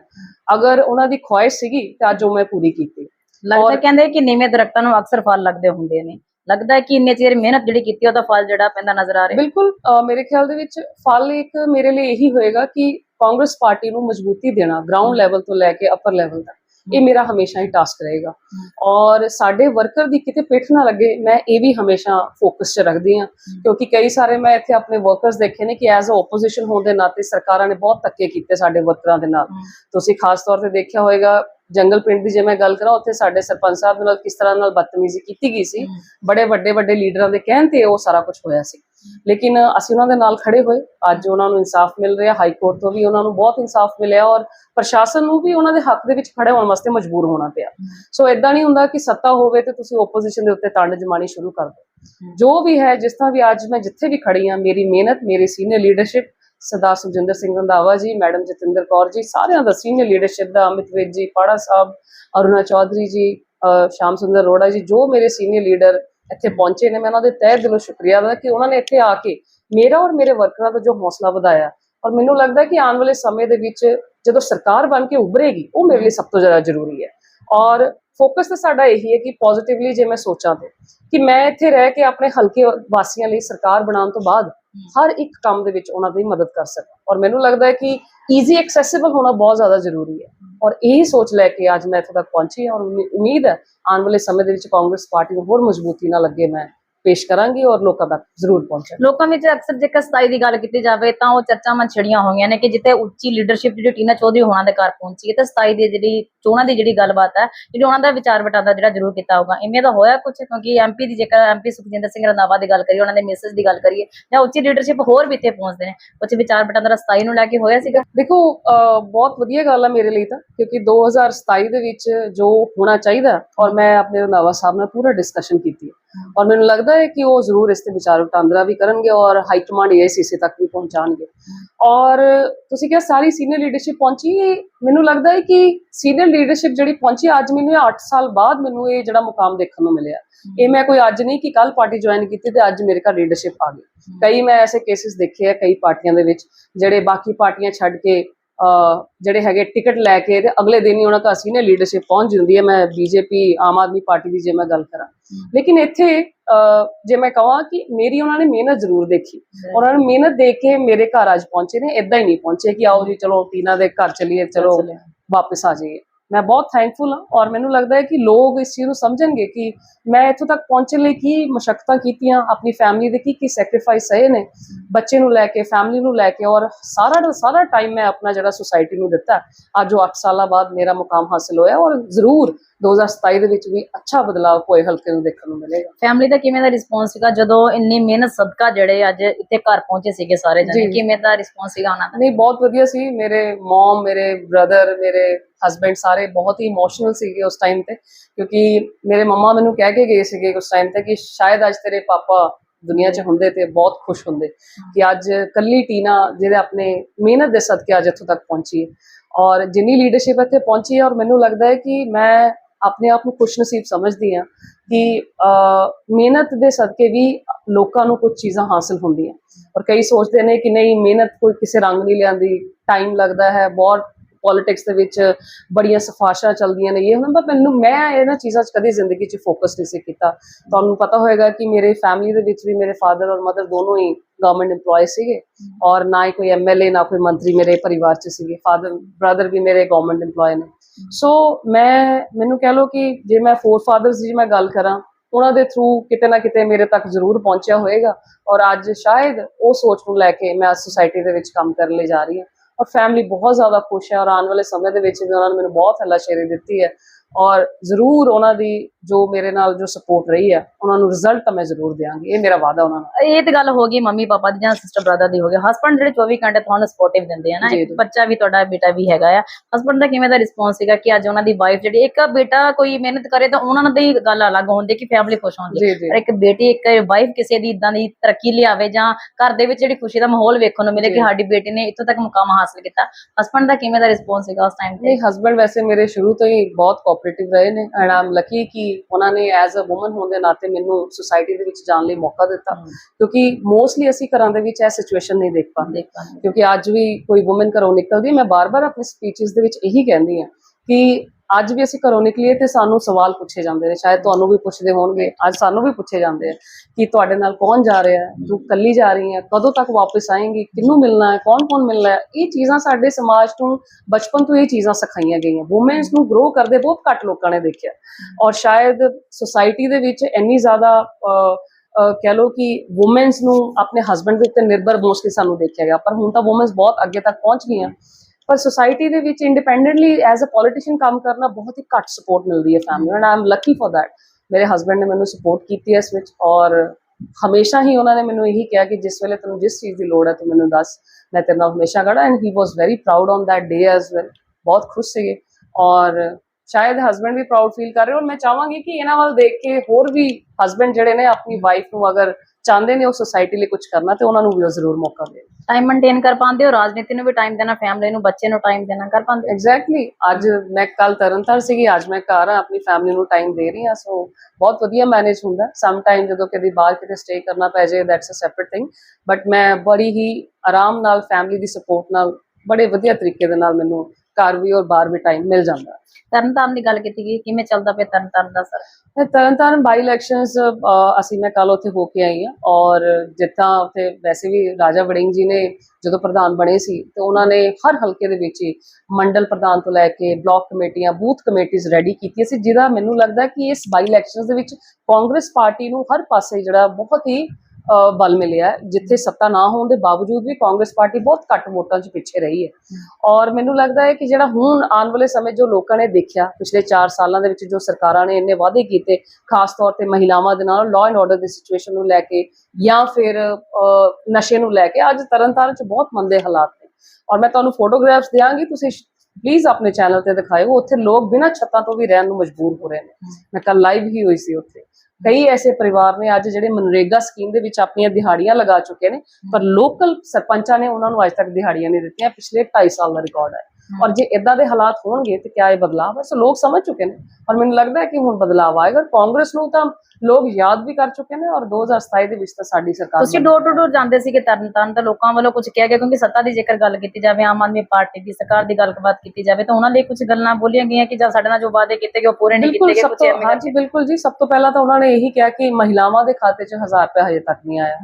ਅਗਰ ਉਹਨਾਂ ਦੀ ਖੁਆਇਸ਼ ਸੀਗੀ ਤਾਂ ਅੱਜ ਉਹ ਮੈਂ ਪੂਰੀ ਕੀਤੀ ਲੱਗਦਾ ਔਰ- ਕਹਿੰਦੇ ਕਿ ਨੀਵੇਂ ਦਰਖਤਾਂ ਨੂੰ ਅਕਸਰ ਫਲ ਲੱਗਦੇ ਹੁੰਦੇ ਨੇ ਲੱਗਦਾ ਹੈ ਕਿ ਇੰਨੇ ਚਿਰ ਮਿਹਨਤ ਜਿਹੜੀ ਕੀਤੀ ਉਹਦਾ ਫਲ ਜਿਹੜਾ ਪੈਂਦਾ ਨਜ਼ਰ ਆ ਰਿਹਾ। ਬਿਲਕੁਲ ਮੇਰੇ ਖਿਆਲ ਦੇ ਵਿੱਚ ਫਲ ਇੱਕ ਮੇਰੇ ਲਈ ਇਹੀ ਹੋਏਗਾ ਕਿ ਕਾਂਗਰਸ ਪਾਰਟੀ ਨੂੰ ਮਜ਼ਬੂਤੀ ਦੇਣਾ ਗਰਾਊਂਡ ਲੈਵਲ ਤੋਂ ਲੈ ਕੇ ਅਪਰ ਲੈਵਲ ਤੱਕ। ਇਹ ਮੇਰਾ ਹਮੇਸ਼ਾ ਹੀ ਟਾਸਕ ਰਹੇਗਾ। ਔਰ ਸਾਡੇ ਵਰਕਰ ਦੀ ਕਿਤੇ ਪਿੱਠ ਨਾ ਲੱਗੇ ਮੈਂ ਇਹ ਵੀ ਹਮੇਸ਼ਾ ਫੋਕਸ 'ਚ ਰੱਖਦੀ ਹਾਂ। ਕਿਉਂਕਿ ਕਈ ਸਾਰੇ ਮੈਂ ਇੱਥੇ ਆਪਣੇ ਵਰਕਰਸ ਦੇਖੇ ਨੇ ਕਿ ਐਜ਼ ਅ ਆਪੋਜੀਸ਼ਨ ਹੋਣ ਦੇ ਨਾਤੇ ਸਰਕਾਰਾਂ ਨੇ ਬਹੁਤ ਧੱਕੇ ਕੀਤੇ ਸਾਡੇ ਵਰਕਰਾਂ ਦੇ ਨਾਲ। ਤੁਸੀਂ ਖਾਸ ਤੌਰ ਤੇ ਦੇਖਿਆ ਹੋਵੇਗਾ ਜੰਗਲ ਪਿੰਡ ਦੀ ਜੇ ਮੈਂ ਗੱਲ ਕਰਾਂ ਉੱਥੇ ਸਾਡੇ ਸਰਪੰਚ ਸਾਹਿਬ ਨਾਲ ਕਿਸ ਤਰ੍ਹਾਂ ਨਾਲ ਬਦਤਮੀਜ਼ੀ ਕੀਤੀ ਗਈ ਸੀ ਬੜੇ ਵੱਡੇ ਵੱਡੇ ਲੀਡਰਾਂ ਦੇ ਕਹਿਣ ਤੇ ਉਹ ਸਾਰਾ ਕੁਝ ਹੋਇਆ ਸੀ। ਲੇਕਿਨ ਅਸੀਂ ਉਹਨਾਂ ਦੇ ਨਾਲ ਖੜੇ ਹੋਏ ਅੱਜ ਉਹਨਾਂ ਨੂੰ ਇਨਸਾਫ ਮਿਲ ਰਿਹਾ ਹਾਈ ਕੋਰਟ ਤੋਂ ਵੀ ਉਹਨਾਂ ਨੂੰ ਬਹੁਤ ਇਨਸਾਫ ਮਿਲਿਆ ਔਰ ਪ੍ਰਸ਼ਾਸਨ ਨੂੰ ਵੀ ਉਹਨਾਂ ਦੇ ਹੱਕ ਦੇ ਵਿੱਚ ਖੜੇ ਹੋਣ ਵਾਸਤੇ ਮਜਬੂਰ ਹੋਣਾ ਪਿਆ। ਸੋ ਇਦਾਂ ਨਹੀਂ ਹੁੰਦਾ ਕਿ ਸੱਤਾ ਹੋਵੇ ਤੇ ਤੁਸੀਂ ਆਪੋਜੀਸ਼ਨ ਦੇ ਉੱਤੇ ਤੰਡ ਜਮਾਣੀ ਸ਼ੁਰੂ ਕਰ ਦਿਓ। ਜੋ ਵੀ ਹੈ ਜਿਸ ਤਰ੍ਹਾਂ ਵੀ ਅੱਜ ਮੈਂ ਜਿੱਥੇ ਵੀ ਖੜੀ ਹਾਂ ਮੇਰੀ ਮਿਹਨਤ ਮੇਰੀ senior leadership Sardar Sukhjinder Singh Randhawa ji, madam Jatinder Kaur ji, ਸਾਰਿਆਂ ਦਾ ਸੀਨੀਅਰ ਲੀਡਰਸ਼ਿਪ ਦਾ ਅਮਿਤ ਵੇਦ ਜੀ, ਪਾੜਾ ਸਾਹਿਬ, ਅਰੁਣਾ ਚੌਧਰੀ ਜੀ ਸ਼ਾਮ ਸੁੰਦਰ ਅਰੋੜਾ ਜੀ, ਜੋ ਮੇਰੇ ਸੀਨੀਅਰ ਲੀਡਰ ਇੱਥੇ ਪਹੁੰਚੇ ਨੇ, ਮੈਂ ਉਹਨਾਂ ਦੇ ਤਹਿ ਦਿਲੋਂ ਸ਼ੁਕਰੀਆ ਅਦਾ ਕਿ ਉਹਨਾਂ ਨੇ ਇੱਥੇ ਆ ਕੇ ਮੇਰਾ ਔਰ ਮੇਰੇ ਵਰਕਰਾਂ ਦਾ ਜੋ ਹੌਸਲਾ ਵਧਾਇਆ ਔਰ ਮੈਨੂੰ ਲੱਗਦਾ ਕਿ ਆਉਣ ਵਾਲੇ ਸਮੇਂ ਦੇ ਵਿੱਚ ਜਦੋਂ ਸਰਕਾਰ ਬਣ ਕੇ ਉਭਰੇਗੀ, ਉਹ ਮੇਰੇ ਲਈ ਸਭ ਤੋਂ ਜ਼ਿਆਦਾ ਜ਼ਰੂਰੀ ਹੈ। ਔਰ ਫੋਕਸ ਤਾਂ ਸਾਡਾ ਇਹੀ ਹੈ ਕਿ ਪੋਜ਼ਿਟਿਵਲੀ ਜੇ ਮੈਂ ਸੋਚਾਂ ਤੇ ਕਿ ਮੈਂ ਇੱਥੇ ਰਹਿ ਕੇ ਆਪਣੇ ਹਲਕੇ ਵਾਸੀਆਂ ਲਈ ਸਰਕਾਰ ਬਣਾਉਣ ਤੋਂ ਬਾਅਦ ਹਰ ਇੱਕ ਕੰਮ ਦੇ ਵਿੱਚ ਉਹਨਾਂ ਦੀ ਮਦਦ ਕਰ ਸਕਾਂ। ਔਰ ਮੈਨੂੰ ਲੱਗਦਾ ਹੈ ਕਿ ਈਜ਼ੀ ਐਕਸੈਸਿਬਲ ਹੋਣਾ ਬਹੁਤ ਜ਼ਿਆਦਾ ਜ਼ਰੂਰੀ ਹੈ। ਔਰ ਇਹੀ ਸੋਚ ਲੈ ਕੇ ਅੱਜ ਮੈਂ ਇੱਥੇ ਤੱਕ ਪਹੁੰਚੀ ਹਾਂ ਔਰ ਉਮੀ- ਉਮੀਦ ਹੈ ਆਉਣ ਵਾਲੇ ਸਮੇਂ ਦੇ ਵਿੱਚ ਕਾਂਗਰਸ ਪਾਰਟੀ ਨੂੰ ਹੋਰ ਮਜ਼ਬੂਤੀ ਨਾਲ ਅੱਗੇ ਮੈਂ ਪੇਸ਼ ਕਰਾਂਗੀ ਔਰ ਲੋਕਾਂ ਤੱਕ ਜ਼ਰੂਰ ਪਹੁੰਚਾਂਗੀ। ਲੋਕਾਂ ਵਿੱਚ ਅਕਸਰ ਜੇਕਰ ਸਤਾਈ ਦੀ ਗੱਲ ਕੀਤੀ ਜਾਵੇ ਤਾਂ ਉਹ ਚਰਚਾਵਾਂ ਛਿੜੀਆਂ ਹੋਈਆਂ ਨੇ ਕਿ ਜਿੱਥੇ ਉੱਚੀ ਲੀਡਰਸ਼ਿਪ ਜਿਹੜੀ ਟੀਨਾ ਚੌਧਰੀ ਹੋਣਾ ਦੇ ਘਰ ਪਹੁੰਚੀ ਹੈ। ਤੇ ਸਤਾਈ ਦੀ ਜਿਹੜੀ ਚੋਣਾਂ ਦੀ ਜਿਹੜੀ ਗੱਲਬਾਤ ਹੈ, ਜਿਹੜੀ ਉਹਨਾਂ ਦਾ ਵਿਚਾਰ ਵਟਾਂਦਰਾ ਜਿਹੜਾ ਜ਼ਰੂਰ ਕੀਤਾ ਹੋਊਗਾ। ਇਵੇਂ ਦਾ ਹੋਇਆ ਕੁਝ ਕਿਉਂਕਿ ਐਮਪੀ ਦੀ ਜੇਕਰ ਐਮਪੀ ਸੁਖਜਿੰਦਰ ਸਿੰਘ ਰੰਧਾਵਾ ਦੀ ਗੱਲ ਕਰੀਏ, ਉਹਨਾਂ ਦੇ ਮੈਸੇਜ ਦੀ ਗੱਲ ਕਰੀਏ, ਜਾਂ ਉੱਚੀ ਲੀਡਰਸ਼ਿਪ ਹੋਰ ਵੀ ਇੱਥੇ ਪਹੁੰਚਦੇ ਨੇ। ਕੁਝ ਵਿਚਾਰ ਵਟਾਂਦਰਾ ਸਤਾਈ ਨੂੰ ਲੈ ਕੇ ਹੋਇਆ ਸੀਗਾ। ਦੇਖੋ ਬਹੁਤ ਵਧੀਆ ਗੱਲ ਆ ਮੇਰੇ ਲਈ ਤਾਂ, ਕਿਉਂਕਿ 2027 ਦੇ ਵਿੱਚ ਜੋ ਹੋਣਾ ਚਾਹੀਦਾ, ਔਰ ਮੈਂ ਆਪਣੇ ਰੰਧਾਵਾ ਸਾਹਿਬ ਨਾਲ ਪੂਰਾ ਡਿਸਕਸ਼ਨ ਕੀਤੀ ਔਰ ਮੈਨੂੰ ਲੱਗਦਾ ਹੈ ਕਿ ਉਹ ਜ਼ਰੂਰ ਇਸ ਤੇ ਵਿਚਾਰ ਵਟਾਂਦਰਾ ਵੀ ਕਰਨਗੇ ਔਰ ਹਾਈ ਕਮਾਂਡ ਏਆਈਸੀਸੀ ਤੱਕ ਵੀ ਪਹੁੰਚਾਣਗੇ। ਔਰ ਤੁਸੀਂ ਕਿਹਾ ਸਾਰੀ ਸੀਨੀਅਰ ਲੀਡਰਸ਼ਿਪ ਪਹੁੰਚੀ, ਮੈਨੂੰ ਲੱਗਦਾ ਹੈ ਕਿ ਸੀਨੀਅਰ ਲੀਡਰਸ਼ਿਪ ਜਿਹੜੀ ਪਹੁੰਚੀ ਅੱਜ ਮੈਨੂੰ ਇਹ 8 ਸਾਲ ਬਾਅਦ ਮੈਨੂੰ ਇਹ ਜਿਹੜਾ ਮੁਕਾਮ ਦੇਖਣ ਨੂੰ ਮਿਲਿਆ। ਇਹ ਮੈਂ ਕੋਈ ਅੱਜ ਨਹੀਂ ਕਿ ਕੱਲ ਪਾਰਟੀ ਜੁਆਇਨ ਕੀਤੀ ਤੇ ਅੱਜ ਮੇਰੇ ਘਰ ਲੀਡਰਸ਼ਿਪ ਆ ਗਈ। ਕਈ ਮੈਂ ਐਸੇ ਕੇਸਿਸ ਦੇਖੇ ਆ ਕਈ ਪਾਰਟੀਆਂ ਦੇ ਵਿੱਚ ਜਿਹੜੇ ਬਾਕੀ ਪਾਰਟੀਆਂ ਛੱਡ ਕੇ ਜਿਹੜੇ ਹੈਗੇ ਟਿਕਟ ਲੈ ਕੇ ਤੇ ਅਗਲੇ ਦਿਨ ਹੀ ਉਹਨਾਂ ਦਾ ਸੀਨੀਅਰ ਲੀਡਰਸ਼ਿਪ ਪਹੁੰਚ ਜਾਂਦੀ ਹੈ। ਮੈਂ ਬੀਜੇਪੀ ਆਮ ਆਦਮੀ ਪਾਰਟੀ ਦੀ ਜੇ ਮੈਂ ਗੱਲ ਕਰਾਂ। ਲੇਕਿਨ ਇੱਥੇ ਜੇ ਮੈਂ ਕਹਾਂ ਕਿ ਮੇਰੀ ਉਹਨਾਂ ਨੇ ਮਿਹਨਤ ਜ਼ਰੂਰ ਦੇਖੀ। ਉਹਨਾਂ ਨੇ ਮਿਹਨਤ ਦੇਖ ਕੇ ਮੇਰੇ ਘਰ ਅੱਜ ਪਹੁੰਚੇ ਨੇ ਇਦਾਂ ਹੀ ਨਹੀਂ ਪਹੁੰਚੇ ਕਿ ਆਓ ਜੀ ਚਲੋ ਟੀਨਾ ਦੇ ਘਰ ਚਲੀਏ ਚਲੋ ਵਾਪਸ ਆ ਜਾਈਏ। ਮੈਂ ਬਹੁਤ ਥੈਂਕਫੁਲ ਹਾਂ ਔਰ ਮੈਨੂੰ ਲੱਗਦਾ ਹੈ ਕਿ ਲੋਕ ਇਸ ਚੀਜ਼ ਨੂੰ ਸਮਝਣਗੇ ਕਿ ਮੈਂ ਇੱਥੋਂ ਤੱਕ ਪਹੁੰਚਣ ਲਈ ਕੀ ਮਸ਼ੱਕਤਾਂ ਕੀਤੀਆਂ ਆਪਣੀ ਫੈਮਿਲੀ ਦੇ ਕੀ ਕੀ ਸੈਕਰੀਫਾਈਸ ਸਹੇ ਨੇ ਬੱਚੇ ਨੂੰ ਲੈ ਕੇ ਫੈਮਿਲੀ ਨੂੰ ਲੈ ਕੇ ਔਰ ਸਾਰਾ ਦਾ ਸਾਰਾ ਟਾਈਮ ਮੈਂ ਆਪਣਾ ਜਿਹੜਾ ਸੁਸਾਇਟੀ ਨੂੰ ਦਿੱਤਾ। ਅੱਜ ਉਹ 8 ਸਾਲਾਂ ਬਾਅਦ ਮੇਰਾ ਮੁਕਾਮ ਹਾਸਲ ਹੋਇਆ ਔਰ ਜ਼ਰੂਰ 2027 ਦੇ ਵਿੱਚ ਵੀ ਅੱਛਾ ਬਦਲਾਅ ਕੋਈ ਹਲਕੇ ਨੂੰ ਦੇਖਣ ਨੂੰ ਮਿਲੇਗਾ। ਫੈਮਿਲੀ ਦਾ ਕਿਵੇਂ ਦਾ ਰਿਸਪੌਂਸ ਸੀਗਾ? ਜਦੋਂ ਇੰਨੀ ਮਿਹਨਤ ਸਦਕਾ ਜਿਹੜੇ ਅੱਜ ਇੱਥੇ ਘਰ ਪਹੁੰਚੇ ਸੀਗੇ ਸਾਰੇ ਜਣੇ। ਕਿਵੇਂ ਦਾ ਰਿਸਪੌਂਸ ਸੀਗਾ ਉਹਨਾਂ ਦਾ? ਨਹੀਂ ਬਹੁਤ ਵਧੀਆ ਸੀ। ਮੇਰੇ ਮਮ ਮੇਰੇ ਬ੍ਰਦਰ ਮੇਰੇ ਹਸਬੰਡ ਸਾਰੇ ਬਹੁਤ ਹੀ ਇਮੋਸ਼ਨਲ ਸੀਗੇ ਉਸ ਟਾਈਮ ਤੇ, ਕਿਉਂਕਿ ਮੇਰੇ ਮੰਮਾ ਮੈਨੂੰ ਕਹਿ ਕੇ ਗਏ ਸੀਗੇ ਉਸ ਟਾਈਮ ਤੇ ਕਿ ਸ਼ਾਇਦ ਅੱਜ ਤੇਰੇ ਪਾਪਾ ਦੁਨੀਆ 'ਚ ਹੁੰਦੇ ਤੇ ਬਹੁਤ ਖੁਸ਼ ਹੁੰਦੇ ਕਿ ਅੱਜ ਕੱਲੀ ਟੀਨਾ ਜਿਹਦੇ ਆਪਣੇ ਮਿਹਨਤ ਦੇ ਸਦਕੇ ਅੱਜ ਇੱਥੋਂ ਤੱਕ ਪਹੁੰਚੀ ਹੈ। ਔਰ ਜਿੰਨੀ ਲੀਡਰਸ਼ਿਪ ਇੱਥੇ ਪਹੁੰਚੀ ਹੈ ਔਰ ਮੈਨੂੰ ਲੱਗਦਾ ਹੈ ਕਿ ਮੈਂ ਆਪਣੇ ਆਪ ਨੂੰ ਖੁਸ਼ਨਸੀਬ ਸਮਝਦੀ ਹਾਂ ਕਿ ਮਿਹਨਤ ਦੇ ਸਦਕੇ ਵੀ ਲੋਕਾਂ ਨੂੰ ਕੁਝ ਚੀਜ਼ਾਂ ਹਾਸਲ ਹੁੰਦੀਆਂ। ਔਰ ਕਈ ਸੋਚਦੇ ਨੇ ਕਿ ਨਹੀਂ, ਮਿਹਨਤ ਕੋਈ ਕਿਸੇ ਰੰਗ ਨਹੀਂ ਲਿਆਂਦੀ ਟਾਈਮ ਲੱਗਦਾ ਹੈ, ਬਹੁਤ ਪੋਲਿਟਿਕਸ ਦੇ ਵਿੱਚ ਬੜੀਆਂ ਸਿਫਾਰਸ਼ਾਂ ਚੱਲਦੀਆਂ ਨੇ, ਇਹ ਹੁੰਦਾ। ਪਰ ਮੈਨੂੰ, ਮੈਂ ਇਹਨਾਂ ਚੀਜ਼ਾਂ 'ਚ ਕਦੇ ਜ਼ਿੰਦਗੀ 'ਚ ਫੋਕਸ ਨਹੀਂ ਸੀ ਕੀਤਾ। ਤੁਹਾਨੂੰ ਪਤਾ ਹੋਏਗਾ ਕਿ ਮੇਰੇ ਫੈਮਿਲੀ ਦੇ ਵਿੱਚ ਵੀ ਮੇਰੇ ਫਾਦਰ ਔਰ ਮਦਰ ਦੋਨੋਂ ਹੀ ਗਵਰਨਮੈਂਟ EMPLOYE ਸੀਗੇ ਔਰ ਨਾ ਹੀ ਕੋਈ ਐਮਐਲਏ ਨਾ ਕੋਈ ਮੰਤਰੀ ਮੇਰੇ ਪਰਿਵਾਰ 'ਚ ਸੀਗੇ। ਫਾਦਰ ਬ੍ਰਦਰ ਵੀ ਮੇਰੇ ਗਵਰਨਮੈਂਟ EMPLOYE ਨੇ। ਸੋ ਮੈਂ, ਮੈਨੂੰ ਕਹਿ ਲਓ ਕਿ ਜੇ ਮੈਂ ਫੋਰ ਫਾਦਰਸ ਦੀ ਮੈਂ ਗੱਲ ਕਰਾਂ, ਉਹਨਾਂ ਦੇ ਥਰੂ ਕਿਤੇ ਨਾ ਕਿਤੇ ਮੇਰੇ ਤੱਕ ਜ਼ਰੂਰ ਪਹੁੰਚਿਆ ਹੋਏਗਾ। ਔਰ ਅੱਜ ਸ਼ਾਇਦ ਉਹ ਸੋਚ ਨੂੰ ਲੈ ਕੇ ਮੈਂ ਸੋਸਾਇਟੀ ਦੇ ਵਿੱਚ ਕੰਮ ਕਰਨ ਲਈ ਜਾ ਰਹੀ ਹਾਂ। ਔਰ ਫੈਮਿਲੀ ਬਹੁਤ ਜ਼ਿਆਦਾ ਖੁਸ਼ ਹੈ ਔਰ ਆਉਣ ਵਾਲੇ ਸਮੇਂ ਦੇ ਵਿੱਚ ਵੀ ਉਹਨਾਂ ਨੇ ਮੈਨੂੰ ਬਹੁਤ ਹੱਲਾਸ਼ੇਰੀ ਦਿੱਤੀ ਹੈ। ਔਰ ਜ਼ਰੂਰ ਉਹਨਾਂ ਦੀ ਜੋ ਮੇਰੇ ਨਾਲ ਜੋ ਸਪੋਰਟ ਰਹੀ ਹੈ ਉਹਨਾਂ ਨੂੰ ਰਿਜ਼ਲਟ ਤਾਂ ਮੈਂ ਜ਼ਰੂਰ ਦਿਆਂਗੀ। ਇਹ ਮੇਰਾ ਵਾਅਦਾ ਉਹਨਾਂ ਨਾਲ। ਇਹ ਤੇ ਗੱਲ ਹੋ ਗਈ ਮੰਮੀ ਪਾਪਾ ਦੀ ਜਾਂ ਸਿਸਟਰ ਬ੍ਰਦਰ ਦੀ ਹੋ ਗਈ। ਹਸਬੰਡ ਜਿਹੜੇ 24 ਘੰਟੇ ਤੁਹਾਨੂੰ ਸਪੋਰਟਿਵ ਦਿੰਦੇ ਆ ਨਾ ਇੱਕ। ਬੱਚਾ ਵੀ ਤੁਹਾਡਾ ਬੇਟਾ ਵੀ ਹੈਗਾ ਆ। ਹਸਬੰਡ ਦਾ ਕਿਵੇਂ ਦਾ ਰਿਸਪੌਂਸ ਸੀਗਾ ਕਿ ਅੱਜ ਉਹਨਾਂ ਦੀ ਵਾਈਫ ਜਿਹੜੀ ਇੱਕ ਬੇਟਾ ਕੋਈ ਮਿਹਨਤ ਕਰੇ ਤਾਂ ਉਹਨਾਂ ਦੀ ਗੱਲ ਅਲੱਗ ਹੁੰਦੀ ਕਿ ਫੈਮਿਲੀ ਖੁਸ਼ ਹੁੰਦੀ ਪਰ ਇੱਕ ਬੇਟੀ ਇੱਕ ਵਾਈਫ ਕਿਸੇ ਦੀ ਇਦਾਂ ਦੀ ਤਰੱਕੀ ਲਿਆਵੇ ਜਾਂ ਘਰ ਦੇ ਵਿੱਚ ਜਿਹੜੀ ਖੁਸ਼ੀ ਦਾ ਮਾਹੌਲ ਵੇਖਣ ਨੂੰ ਮਿਲੇ ਕਿ। ਸਾਡੀ ਬੇਟੀ ਨੇ ਇੱਥੋਂ ਤੱਕ ਮੁਕਾਮ ਹਾਸਲ ਕੀਤਾ। ਹਸਬੰਡ ਦਾ ਕਿਵੇਂ ਦਾ ਰਿਸਪੌਂਸ ਸੀਗਾ ਉਸ ਟਾਈਮ ਤੇ? ਨਹੀਂ ਹਸਬੰਡ ਵੈਸੇ ਮੇਰੇ ਸ਼ੁਰੂ ਤੋਂ ਹੀ ਬਹੁਤ ਕੋਆਪਰੇਟਿਵ ਰਹੇ ਨੇ ਐਂਡ ਆਮ ਲੱਕੀ ਕਿ ਉਹਨਾਂ ਨੇ ਐਜ਼ ਅ ਔਮਨ ਹੋਣ ਦੇ ਨਾਤੇ ਮੈਨੂੰ ਸੁਸਾਇਟੀ ਦੇ ਵਿੱਚ ਜਾਣ ਲਈ ਮੌਕਾ ਦਿੱਤਾ। ਕਿਉਂਕਿ ਮੋਸਟਲੀ ਅਸੀਂ ਘਰਾਂ ਦੇ ਵਿੱਚ ਇਹ ਸਿਚੁਏਸ਼ਨ ਨਹੀਂ ਦੇਖ ਪਾਉਂਦੇ। ਕਿਉਂਕਿ ਅੱਜ ਵੀ ਕੋਈ ਔਮਨ ਘਰੋਂ ਨਿਕਲਦੀ ਮੈਂ ਬਾਰ-ਬਾਰ ਆਪਣੀ ਸਪੀਚਸ ਦੇ ਵਿੱਚ ਇਹੀ ਕਹਿੰਦੀ ਹਾਂ ਕਿ ਅੱਜ ਵੀ ਅਸੀਂ ਘਰੋਂ ਨਿਕਲੀਏ ਤੇ ਸਾਨੂੰ ਸਵਾਲ ਪੁੱਛੇ ਜਾਂਦੇ ਨੇ, ਸ਼ਾਇਦ ਤੁਹਾਨੂੰ ਵੀ ਪੁੱਛਦੇ ਹੋਣਗੇ, ਅੱਜ ਸਾਨੂੰ ਵੀ ਪੁੱਛੇ ਜਾਂਦੇ ਆ ਕਿ ਤੁਹਾਡੇ ਨਾਲ ਕੌਣ ਜਾ ਰਿਹਾ ਹੈ, ਤੂੰ ਕੱਲੀ ਜਾ ਰਹੀ ਹੈ, ਕਦੋਂ ਤੱਕ ਵਾਪਸ ਆਏਂਗੀ, ਕਿਹਨੂੰ ਮਿਲਣਾ ਹੈ ਕੌਣ ਕੌਣ ਮਿਲਣਾ ਹੈ, ਇਹ ਚੀਜ਼ਾਂ ਸਾਡੇ ਸਮਾਜ ਤੋਂ, ਬਚਪਨ ਤੋਂ ਇਹ ਚੀਜ਼ਾਂ ਸਿਖਾਈਆਂ ਗਈਆਂ। ਔਮਨਸ ਨੂੰ ਗਰੋ ਕਰਦੇ ਬਹੁਤ ਘੱਟ ਲੋਕਾਂ ਨੇ ਦੇਖਿਆ। ਔਰ ਸ਼ਾਇਦ ਸੋਸਾਇਟੀ ਦੇ ਵਿੱਚ ਇੰਨੀ ਜ਼ਿਆਦਾ ਕਹਿ ਲਓ ਕਿ ਔਮਨਸ ਨੂੰ ਆਪਣੇ ਹਸਬੰਡ ਦੇ ਉੱਤੇ ਨਿਰਭਰ ਮੋਸਟਲੀ ਸਾਨੂੰ ਦੇਖਿਆ ਗਿਆ। ਪਰ ਹੁਣ ਤਾਂ ਔਮਨਸ ਬਹੁਤ ਅੱਗੇ ਤੱਕ ਪਹੁੰਚ ਗਈਆਂ। ਪਰ ਸੋਸਾਇਟੀ ਦੇ ਵਿੱਚ ਇੰਡੀਪੈਂਡੈਂਟਲੀ ਐਜ਼ ਅ ਪੋਲੀਟੀਸ਼ੀਅਨ ਕੰਮ ਕਰਨਾ ਬਹੁਤ ਹੀ ਘੱਟ ਸਪੋਰਟ ਮਿਲਦੀ ਹੈ family and I am lucky for that ਮੇਰੇ ਹਸਬੰਡ ਨੇ ਮੈਨੂੰ ਸਪੋਰਟ ਕੀਤੀ ਇਸ ਵਿੱਚ ਔਰ ਹਮੇਸ਼ਾ ਹੀ ਉਹਨਾਂ ਨੇ ਮੈਨੂੰ ਇਹੀ ਕਿਹਾ ਕਿ ਜਿਸ ਵੇਲੇ ਤੈਨੂੰ ਜਿਸ ਚੀਜ਼ ਦੀ ਲੋੜ ਹੈ ਤੂੰ ਮੈਨੂੰ ਦੱਸ, ਮੈਂ ਤੇਰੇ ਨਾਲ ਹਮੇਸ਼ਾ ਖੜਾ and he was very proud on that day as well ਬਹੁਤ ਖੁਸ਼ ਸੀਗੇ ਔਰ ਸ਼ਾਇਦ ਹਸਬੰਡ ਵੀ ਪ੍ਰਾਊਡ ਫੀਲ ਕਰ ਰਹੇ ਔਰ ਮੈਂ ਚਾਹਾਂਗੀ ਕਿ ਇਹਨਾਂ ਵੱਲ ਦੇਖ ਕੇ ਹੋਰ ਵੀ ਹਸਬੰਡ ਜਿਹੜੇ ਨੇ ਆਪਣੀ ਵਾਈਫ ਨੂੰ ਅਗਰ ਚਾਹੁੰਦੇ ਨੇ ਉਹ ਸੋਸਾਇਟੀ ਲਈ ਕੁਝ ਕਰਨਾ ਤੇ ਉਹਨਾਂ ਨੂੰ ਵੀ ਜ਼ਰੂਰ ਮੌਕਾ ਦੇਣ। ਟਾਈਮ ਮੇਨਟੇਨ ਕਰ ਪਾਉਂਦੇ ਹੋ ਰਾਜਨੀਤੀ ਨੂੰ ਵੀ ਟਾਈਮ ਦੇਣਾ ਫੈਮਿਲੀ ਨੂੰ ਬੱਚੇ ਨੂੰ ਟਾਈਮ ਦੇਣਾ ਕਰ ਪਾਉਂਦੇ? ਐਗਜ਼ੈਕਟਲੀ ਅੱਜ ਮੈਂ ਕੱਲ ਤਰਨਤਾਰ ਸੀਗੀ ਅੱਜ ਮੈਂ ਘਰ ਆ ਆਪਣੀ ਫੈਮਿਲੀ ਨੂੰ ਟਾਈਮ ਦੇ ਰਹੀ ਹਾਂ ਸੋ ਬਹੁਤ ਵਧੀਆ ਮੈਨੇਜ ਹੁੰਦਾ। ਸਮ ਟਾਈਮ ਜਦੋਂ ਕਦੀ ਬਾਹਰ ਕਿਤੇ ਸਟੇ ਕਰਨਾ ਪੈ ਜਾਏ that's a separate thing but ਮੈਂ ਬੜੀ ਹੀ ਆਰਾਮ ਨਾਲ ਫੈਮਿਲੀ ਦੀ ਸਪੋਰਟ ਨਾਲ ਬੜੇ ਵਧੀਆ ਤਰੀਕੇ ਦੇ ਨਾਲ ਮੈਨੂੰ ਘਰ ਵੀ ਔਰ ਬਾਹਰ ਵੀ ਟਾਈਮ ਮਿਲ ਜਾਂਦਾ। ਤਰਨਤਾਰਨ ਦੀ ਗੱਲ ਕੀਤੀ ਗਈ, ਕਿਵੇਂ ਚੱਲਦਾ ਪਿਆ ਤਰਨਤਾਰਨ ਦਾ ਸਰ? ਤਰਨਤਾਰਨ ਬਾਈ ਇਲੈਕਸ਼ਨਸ ਅਸੀਂ, ਮੈਂ ਕੱਲ ਉੱਥੇ ਹੋ ਕੇ ਆਈ ਹਾਂ ਔਰ ਜਿੱਦਾਂ ਉੱਥੇ ਵੈਸੇ ਵੀ ਰਾਜਾ ਵੜਿੰਗ ਜੀ ਨੇ ਜਦੋਂ ਪ੍ਰਧਾਨ ਬਣੇ ਸੀ ਤੇ ਉਹਨਾਂ ਨੇ ਹਰ ਹਲਕੇ ਦੇ ਵਿੱਚ ਹੀ ਮੰਡਲ ਪ੍ਰਧਾਨ ਤੋਂ ਲੈ ਕੇ ਬਲਾਕ ਕਮੇਟੀਆਂ, ਬੂਥ ਕਮੇਟੀਆਂ ਰੈਡੀ ਕੀਤੀਆਂ ਸੀ, ਜਿਹਦਾ ਮੈਨੂੰ ਲੱਗਦਾ ਕਿ ਇਸ ਬਾਈ ਇਲੈਕਸ਼ਨਸ ਦੇ ਵਿੱਚ ਕਾਂਗਰਸ ਪਾਰਟੀ ਨੂੰ ਹਰ ਪਾਸੇ ਜਿਹੜਾ ਬਹੁਤ ਹੀ ਬਲ ਮਿਲਿਆ ਜਿੱਥੇ ਸੱਤਾ ਨਾ ਹੋਣ ਦੇ ਬਾਵਜੂਦ ਵੀ ਕਾਂਗਰਸ ਪਾਰਟੀ ਬਹੁਤ ਘੱਟ ਵੋਟਾਂ 'ਚ ਪਿੱਛੇ ਰਹੀ ਹੈ। ਔਰ ਮੈਨੂੰ ਲੱਗਦਾ ਹੈ ਕਿ ਜਿਹੜਾ ਹੁਣ ਆਉਣ ਵਾਲੇ ਸਮੇਂ ਜੋ ਲੋਕਾਂ ਨੇ ਦੇਖਿਆ, ਪਿਛਲੇ 4 ਸਾਲਾਂ ਦੇ ਵਿੱਚ ਜੋ ਸਰਕਾਰਾਂ ਨੇ ਇੰਨੇ ਵਾਅਦੇ ਕੀਤੇ, ਖਾਸ ਤੌਰ ਤੇ ਮਹਿਲਾਵਾਂ ਦੇ ਨਾਲ ਲਾਅ ਐਂਡ ਆਰਡਰ ਦੀ ਸਿਚੁਏਸ਼ਨ ਨੂੰ ਲੈ ਕੇ ਜਾਂ ਫਿਰ ਨਸ਼ੇ ਨੂੰ ਲੈ ਕੇ, ਅੱਜ ਤਰਨਤਾਰਨ 'ਚ ਬਹੁਤ ਮੰਦੇ ਹਾਲਾਤ ਨੇ। ਔਰ ਮੈਂ ਤੁਹਾਨੂੰ ਫੋਟੋਗ੍ਰਾਫਸ ਦਿਆਂਗੀ, ਤੁਸੀਂ ਪਲੀਜ਼ ਆਪਣੇ ਚੈਨਲ ਤੇ ਦਿਖਾਇਓ, ਉੱਥੇ ਲੋਕ ਬਿਨਾਂ ਛੱਤਾਂ ਤੋਂ ਵੀ ਰਹਿਣ ਨੂੰ ਮਜਬੂਰ ਹੋ ਰਹੇ ਨੇ। ਮੈਂ ਕੱਲ ਲਾਈਵ ਹੀ ਹੋਈ ਸੀ ਉੱਥੇ। ਕਈ ਐਸੇ ਪਰਿਵਾਰ ਨੇ ਅੱਜ ਜਿਹੜੇ ਮਨਰੇਗਾ ਸਕੀਮ ਦੇ ਵਿੱਚ ਆਪਣੀਆਂ ਦਿਹਾੜੀਆਂ ਲਗਾ ਚੁੱਕੇ ਨੇ, ਪਰ ਲੋਕਲ ਸਰਪੰਚਾਂ ਨੇ ਉਹਨਾਂ ਨੂੰ ਅੱਜ ਤੱਕ ਦਿਹਾੜੀਆਂ ਨਹੀਂ ਦਿੱਤੀਆਂ, ਪਿਛਲੇ 2.5 ਸਾਲ ਦਾ ਰਿਕਾਰਡ ਹੈ। ਔਰ ਜੇ ਇਦਾਂ ਦੇ ਹਾਲਾਤ ਹੋਣਗੇ ਤੇ ਕਿਆ ਇਹ ਬਦਲਾਅ ਹੈ? ਸੋ ਲੋਕ ਸਮਝ ਚੁੱਕੇ ਨੇ ਔਰ ਮੈਨੂੰ ਲੱਗਦਾ ਹੈ ਕਿ ਹੁਣ ਬਦਲਾਅ ਆਏਗਾ। ਕਾਂਗਰਸ ਨੂੰ ਤਾਂ ਲੋਕ ਯਾਦ ਵੀ ਕਰ ਚੁੱਕੇ ਨੇ ਔਰ 2027 ਦੇ ਵਿੱਚ ਤਾਂ ਸਾਡੀ ਸਰਕਾਰ ਤੁਸੀਂ। ਡੋਰ ਟੂ ਡੋਰ ਜਾਂਦੇ ਸੀਗੇ ਤਰਨਤਾਰਨ ਤਾਂ ਲੋਕਾਂ ਵੱਲੋਂ ਕੁਝ ਕਿਹਾ ਗਿਆ ਕਿਉਂਕਿ ਸੱਤਾ ਦੀ ਜੇਕਰ ਗੱਲ ਕੀਤੀ ਜਾਵੇ ਆਮ ਆਦਮੀ ਪਾਰਟੀ ਦੀ ਸਰਕਾਰ ਦੀ ਗੱਲਬਾਤ ਕੀਤੀ ਜਾਵੇ ਤਾਂ ਉਹਨਾਂ ਲਈ ਕੁਝ ਗੱਲਾਂ ਬੋਲੀਆਂ ਗਈਆਂ ਕਿ ਜਾਂ ਸਾਡੇ ਨਾਲ ਜੋ ਵਾਅਦੇ ਕੀਤੇ ਗਏ ਉਹ ਪੂਰੇ ਨਹੀਂ ਕੀਤੇ ਗਏ ਕੁਝ ਹਾਂਜੀ ਬਿਲਕੁਲ ਜੀ। ਸਭ ਤੋਂ ਪਹਿਲਾਂ ਤਾਂ ਉਹਨਾਂ ਨੇ ਇਹੀ ਕਿਹਾ ਕਿ ਮਹਿਲਾਵਾਂ ਦੇ ਖਾਤੇ 'ਚ 1000 ਰੁਪਏ ਹਜੇ ਤੱਕ ਨਹੀਂ ਆਇਆ।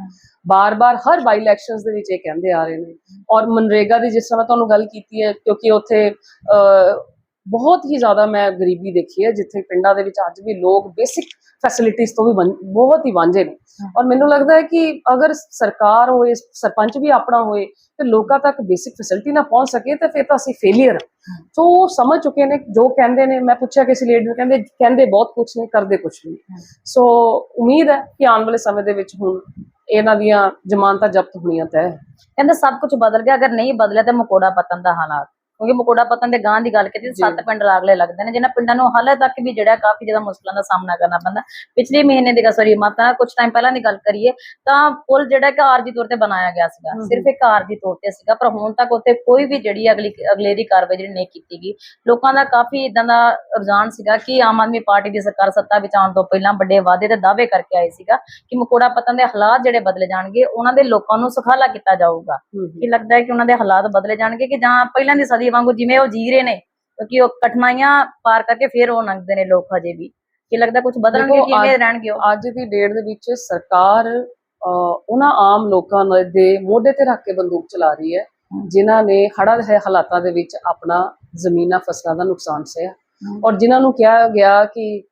ਬਾਰ-ਬਾਰ ਹਰ ਬਾਈ ਇਲੈਕਸ਼ਨਸ ਦੇ ਵਿੱਚ ਇਹ ਕਹਿੰਦੇ ਆ ਰਹੇ ਨੇ। ਔਰ ਮਨਰੇਗਾ ਦੀ ਜਿਸ ਤਰ੍ਹਾਂ ਤੁਹਾਨੂੰ ਗੱਲ ਕੀਤੀ ਹੈ ਕਿਉਂਕਿ ਉੱਥੇ ਬਹੁਤ ਹੀ ਜ਼ਿਆਦਾ ਮੈਂ ਗਰੀਬੀ ਦੇਖੀ ਹੈ ਜਿੱਥੇ ਪਿੰਡਾਂ ਦੇ ਵਿੱਚ ਅੱਜ ਵੀ ਲੋਕ ਬੇਸਿਕ ਫੈਸਿਲਿਟੀਆਂ ਤੋਂ ਵੀ ਬਹੁਤ ਹੀ ਵਾਂਝੇ ਨੇ। ਔਰ ਮੈਨੂੰ ਲੱਗਦਾ ਹੈ ਕਿ ਅਗਰ ਸਰਕਾਰ ਹੋਏ ਸਰਪੰਚ ਵੀ ਆਪਣਾ ਹੋਏ ਤੇ ਲੋਕਾਂ ਤੱਕ ਬੇਸਿਕ ਫੈਸਿਲਿਟੀ ਨਾ ਪਹੁੰਚ ਸਕੇ ਤਾਂ ਫਿਰ ਤਾਂ ਅਸੀਂ ਫੇਲਿਅਰ ਸੋ ਉਹ ਸਮਝ ਚੁੱਕੇ ਨੇ ਜੋ ਕਹਿੰਦੇ ਨੇ ਮੈਂ ਪੁੱਛਿਆ ਕਿਸੇ ਲੀਡਰ ਨੂੰ ਕਹਿੰਦੇ ਕਹਿੰਦੇ ਬਹੁਤ ਕੁਝ ਨੇ ਕਰਦੇ ਕੁਝ ਨਹੀਂ। ਸੋ ਉਮੀਦ ਹੈ ਕਿ ਆਉਣ ਵਾਲੇ ਸਮੇਂ ਦੇ ਵਿੱਚ ਹੁਣ ਇਹਨਾਂ ਦੀਆਂ ਜ਼ਮਾਨਤਾਂ ਜ਼ਬਤ ਹੋਣੀਆਂ ਤੈਅ। ਹੈ ਕਹਿੰਦੇ ਸਭ ਕੁਝ ਬਦਲ ਗਿਆ, ਅਗਰ ਨਹੀਂ ਬਦਲਿਆ ਤਾਂ ਮਕੋੜਾ ਪਤਨ ਦਾ ਹਾਲਾਤ। ਕਿਉਂਕਿ ਮਕੋੜਾ ਪਤਨ ਦੇ ਗਾਂ ਦੀ ਗੱਲ ਕੀਤੀ। ਸੱਤ ਪਿੰਡ ਲਾਗਲੇ ਲੱਗਦੇ ਨੇ ਜਿਨ੍ਹਾਂ ਪਿੰਡਾਂ ਨੂੰ ਹਾਲੇ ਤੱਕ ਵੀ ਜਿਹੜਾ ਕਾਫੀ ਜ਼ਿਆਦਾ ਮੁਸ਼ਕਲਾਂ ਦਾ ਸਾਹਮਣਾ ਕਰਨਾ ਪੈਂਦਾ ਪਿਛਲੇ ਮਹੀਨੇ ਦੀ ਸੌਰੀ ਮਾਤਾ ਕੁਝ ਟਾਈਮ ਪਹਿਲਾਂ ਦੀ ਗੱਲ ਕਰੀਏ ਤਾਂ ਪੁਲ ਜਿਹੜਾ ਕਿ ਆਰਜੀ ਤੌਰ ਤੇ ਬਣਾਇਆ ਗਿਆ ਸੀਗਾ। ਸਿਰਫ ਇੱਕ ਆਰਜੀ ਤੌਰ ਤੇ ਸੀਗਾ ਪਰ ਹੁਣ ਤੱਕ ਉੱਥੇ ਕੋਈ ਵੀ ਜਿਹੜੀ ਅਗਲੀ ਅਗਲੇਰੀ ਕਾਰਵਾਈ ਜਿਹੜੀ ਨਹੀਂ ਕੀਤੀ ਗਈ ਲੋਕਾਂ ਦਾ ਕਾਫੀ ਇਦਾਂ ਦਾ ਰੁਝਾਨ ਸੀਗਾ ਕਿ ਆਮ ਆਦਮੀ ਪਾਰਟੀ ਦੀ ਸਰਕਾਰ ਸੱਤਾ ਵਿੱਚ ਆਉਣ ਤੋਂ ਪਹਿਲਾਂ ਵੱਡੇ ਵਾਅਦੇ ਤੇ ਦਾਅਵੇ ਕਰਕੇ ਆਏ ਸੀਗਾ ਕਿ ਮਕੋੜਾ ਪਤਨ ਦੇ ਹਾਲਾਤ ਜਿਹੜੇ ਬਦਲੇ ਜਾਣਗੇ ਉਹਨਾਂ ਦੇ ਲੋਕਾਂ ਨੂੰ ਸੁਖਾਲਾ ਕੀਤਾ ਜਾਊਗਾ ਕੀ ਲੱਗਦਾ ਹੈ ਕਿ ਉਹਨਾਂ ਦੇ ਹਾਲਾਤ ਬਦਲੇ ਜਾਣਗੇ ਕਿ ਜਾਂ ਪਹਿਲਾਂ ਦੀ ਸਦੀ ਵਾਂਗੂ ਜਿਵੇਂ ਉਹ ਜੀ ਰਹੇ ਨੇ ਕਿਉਂਕਿ ਉਹ ਕਠਿਨਾਈਆਂ ਪਾਰ ਕਰਕੇ ਫਿਰ ਉਹ ਲੰਘਦੇ ਨੇ ਲੋਕ ਹਜੇ ਵੀ। ਕੀ ਲੱਗਦਾ ਕੁਝ ਬਦਲਣਗੇ ਕਿਵੇਂ ਅੱਜ- ਰਹਿਣਗੇ ਉਹ? ਅੱਜ ਦੀ ਡੇਟ ਦੇ ਵਿੱਚ ਸਰਕਾਰ ਉਹਨਾਂ ਆਮ ਲੋਕਾਂ ਦੇ ਮੋਢੇ ਤੇ ਰੱਖ ਕੇ ਬੰਦੂਕ ਚਲਾ ਰਹੀ ਹੈ ਜਿਨ੍ਹਾਂ ਨੇ ਹੜ੍ਹਾਂ ਦੇ ਹਾਲਾਤਾਂ ਦੇ ਵਿੱਚ ਆਪਣਾ ਜ਼ਮੀਨਾਂ ਫਸਲਾਂ ਦਾ ਨੁਕਸਾਨ ਸਹਿਆ। ਔਰ ਜਿਨ੍ਹਾਂ ਨੂੰ ਕਿਹਾ ਗਿਆ ਕਿ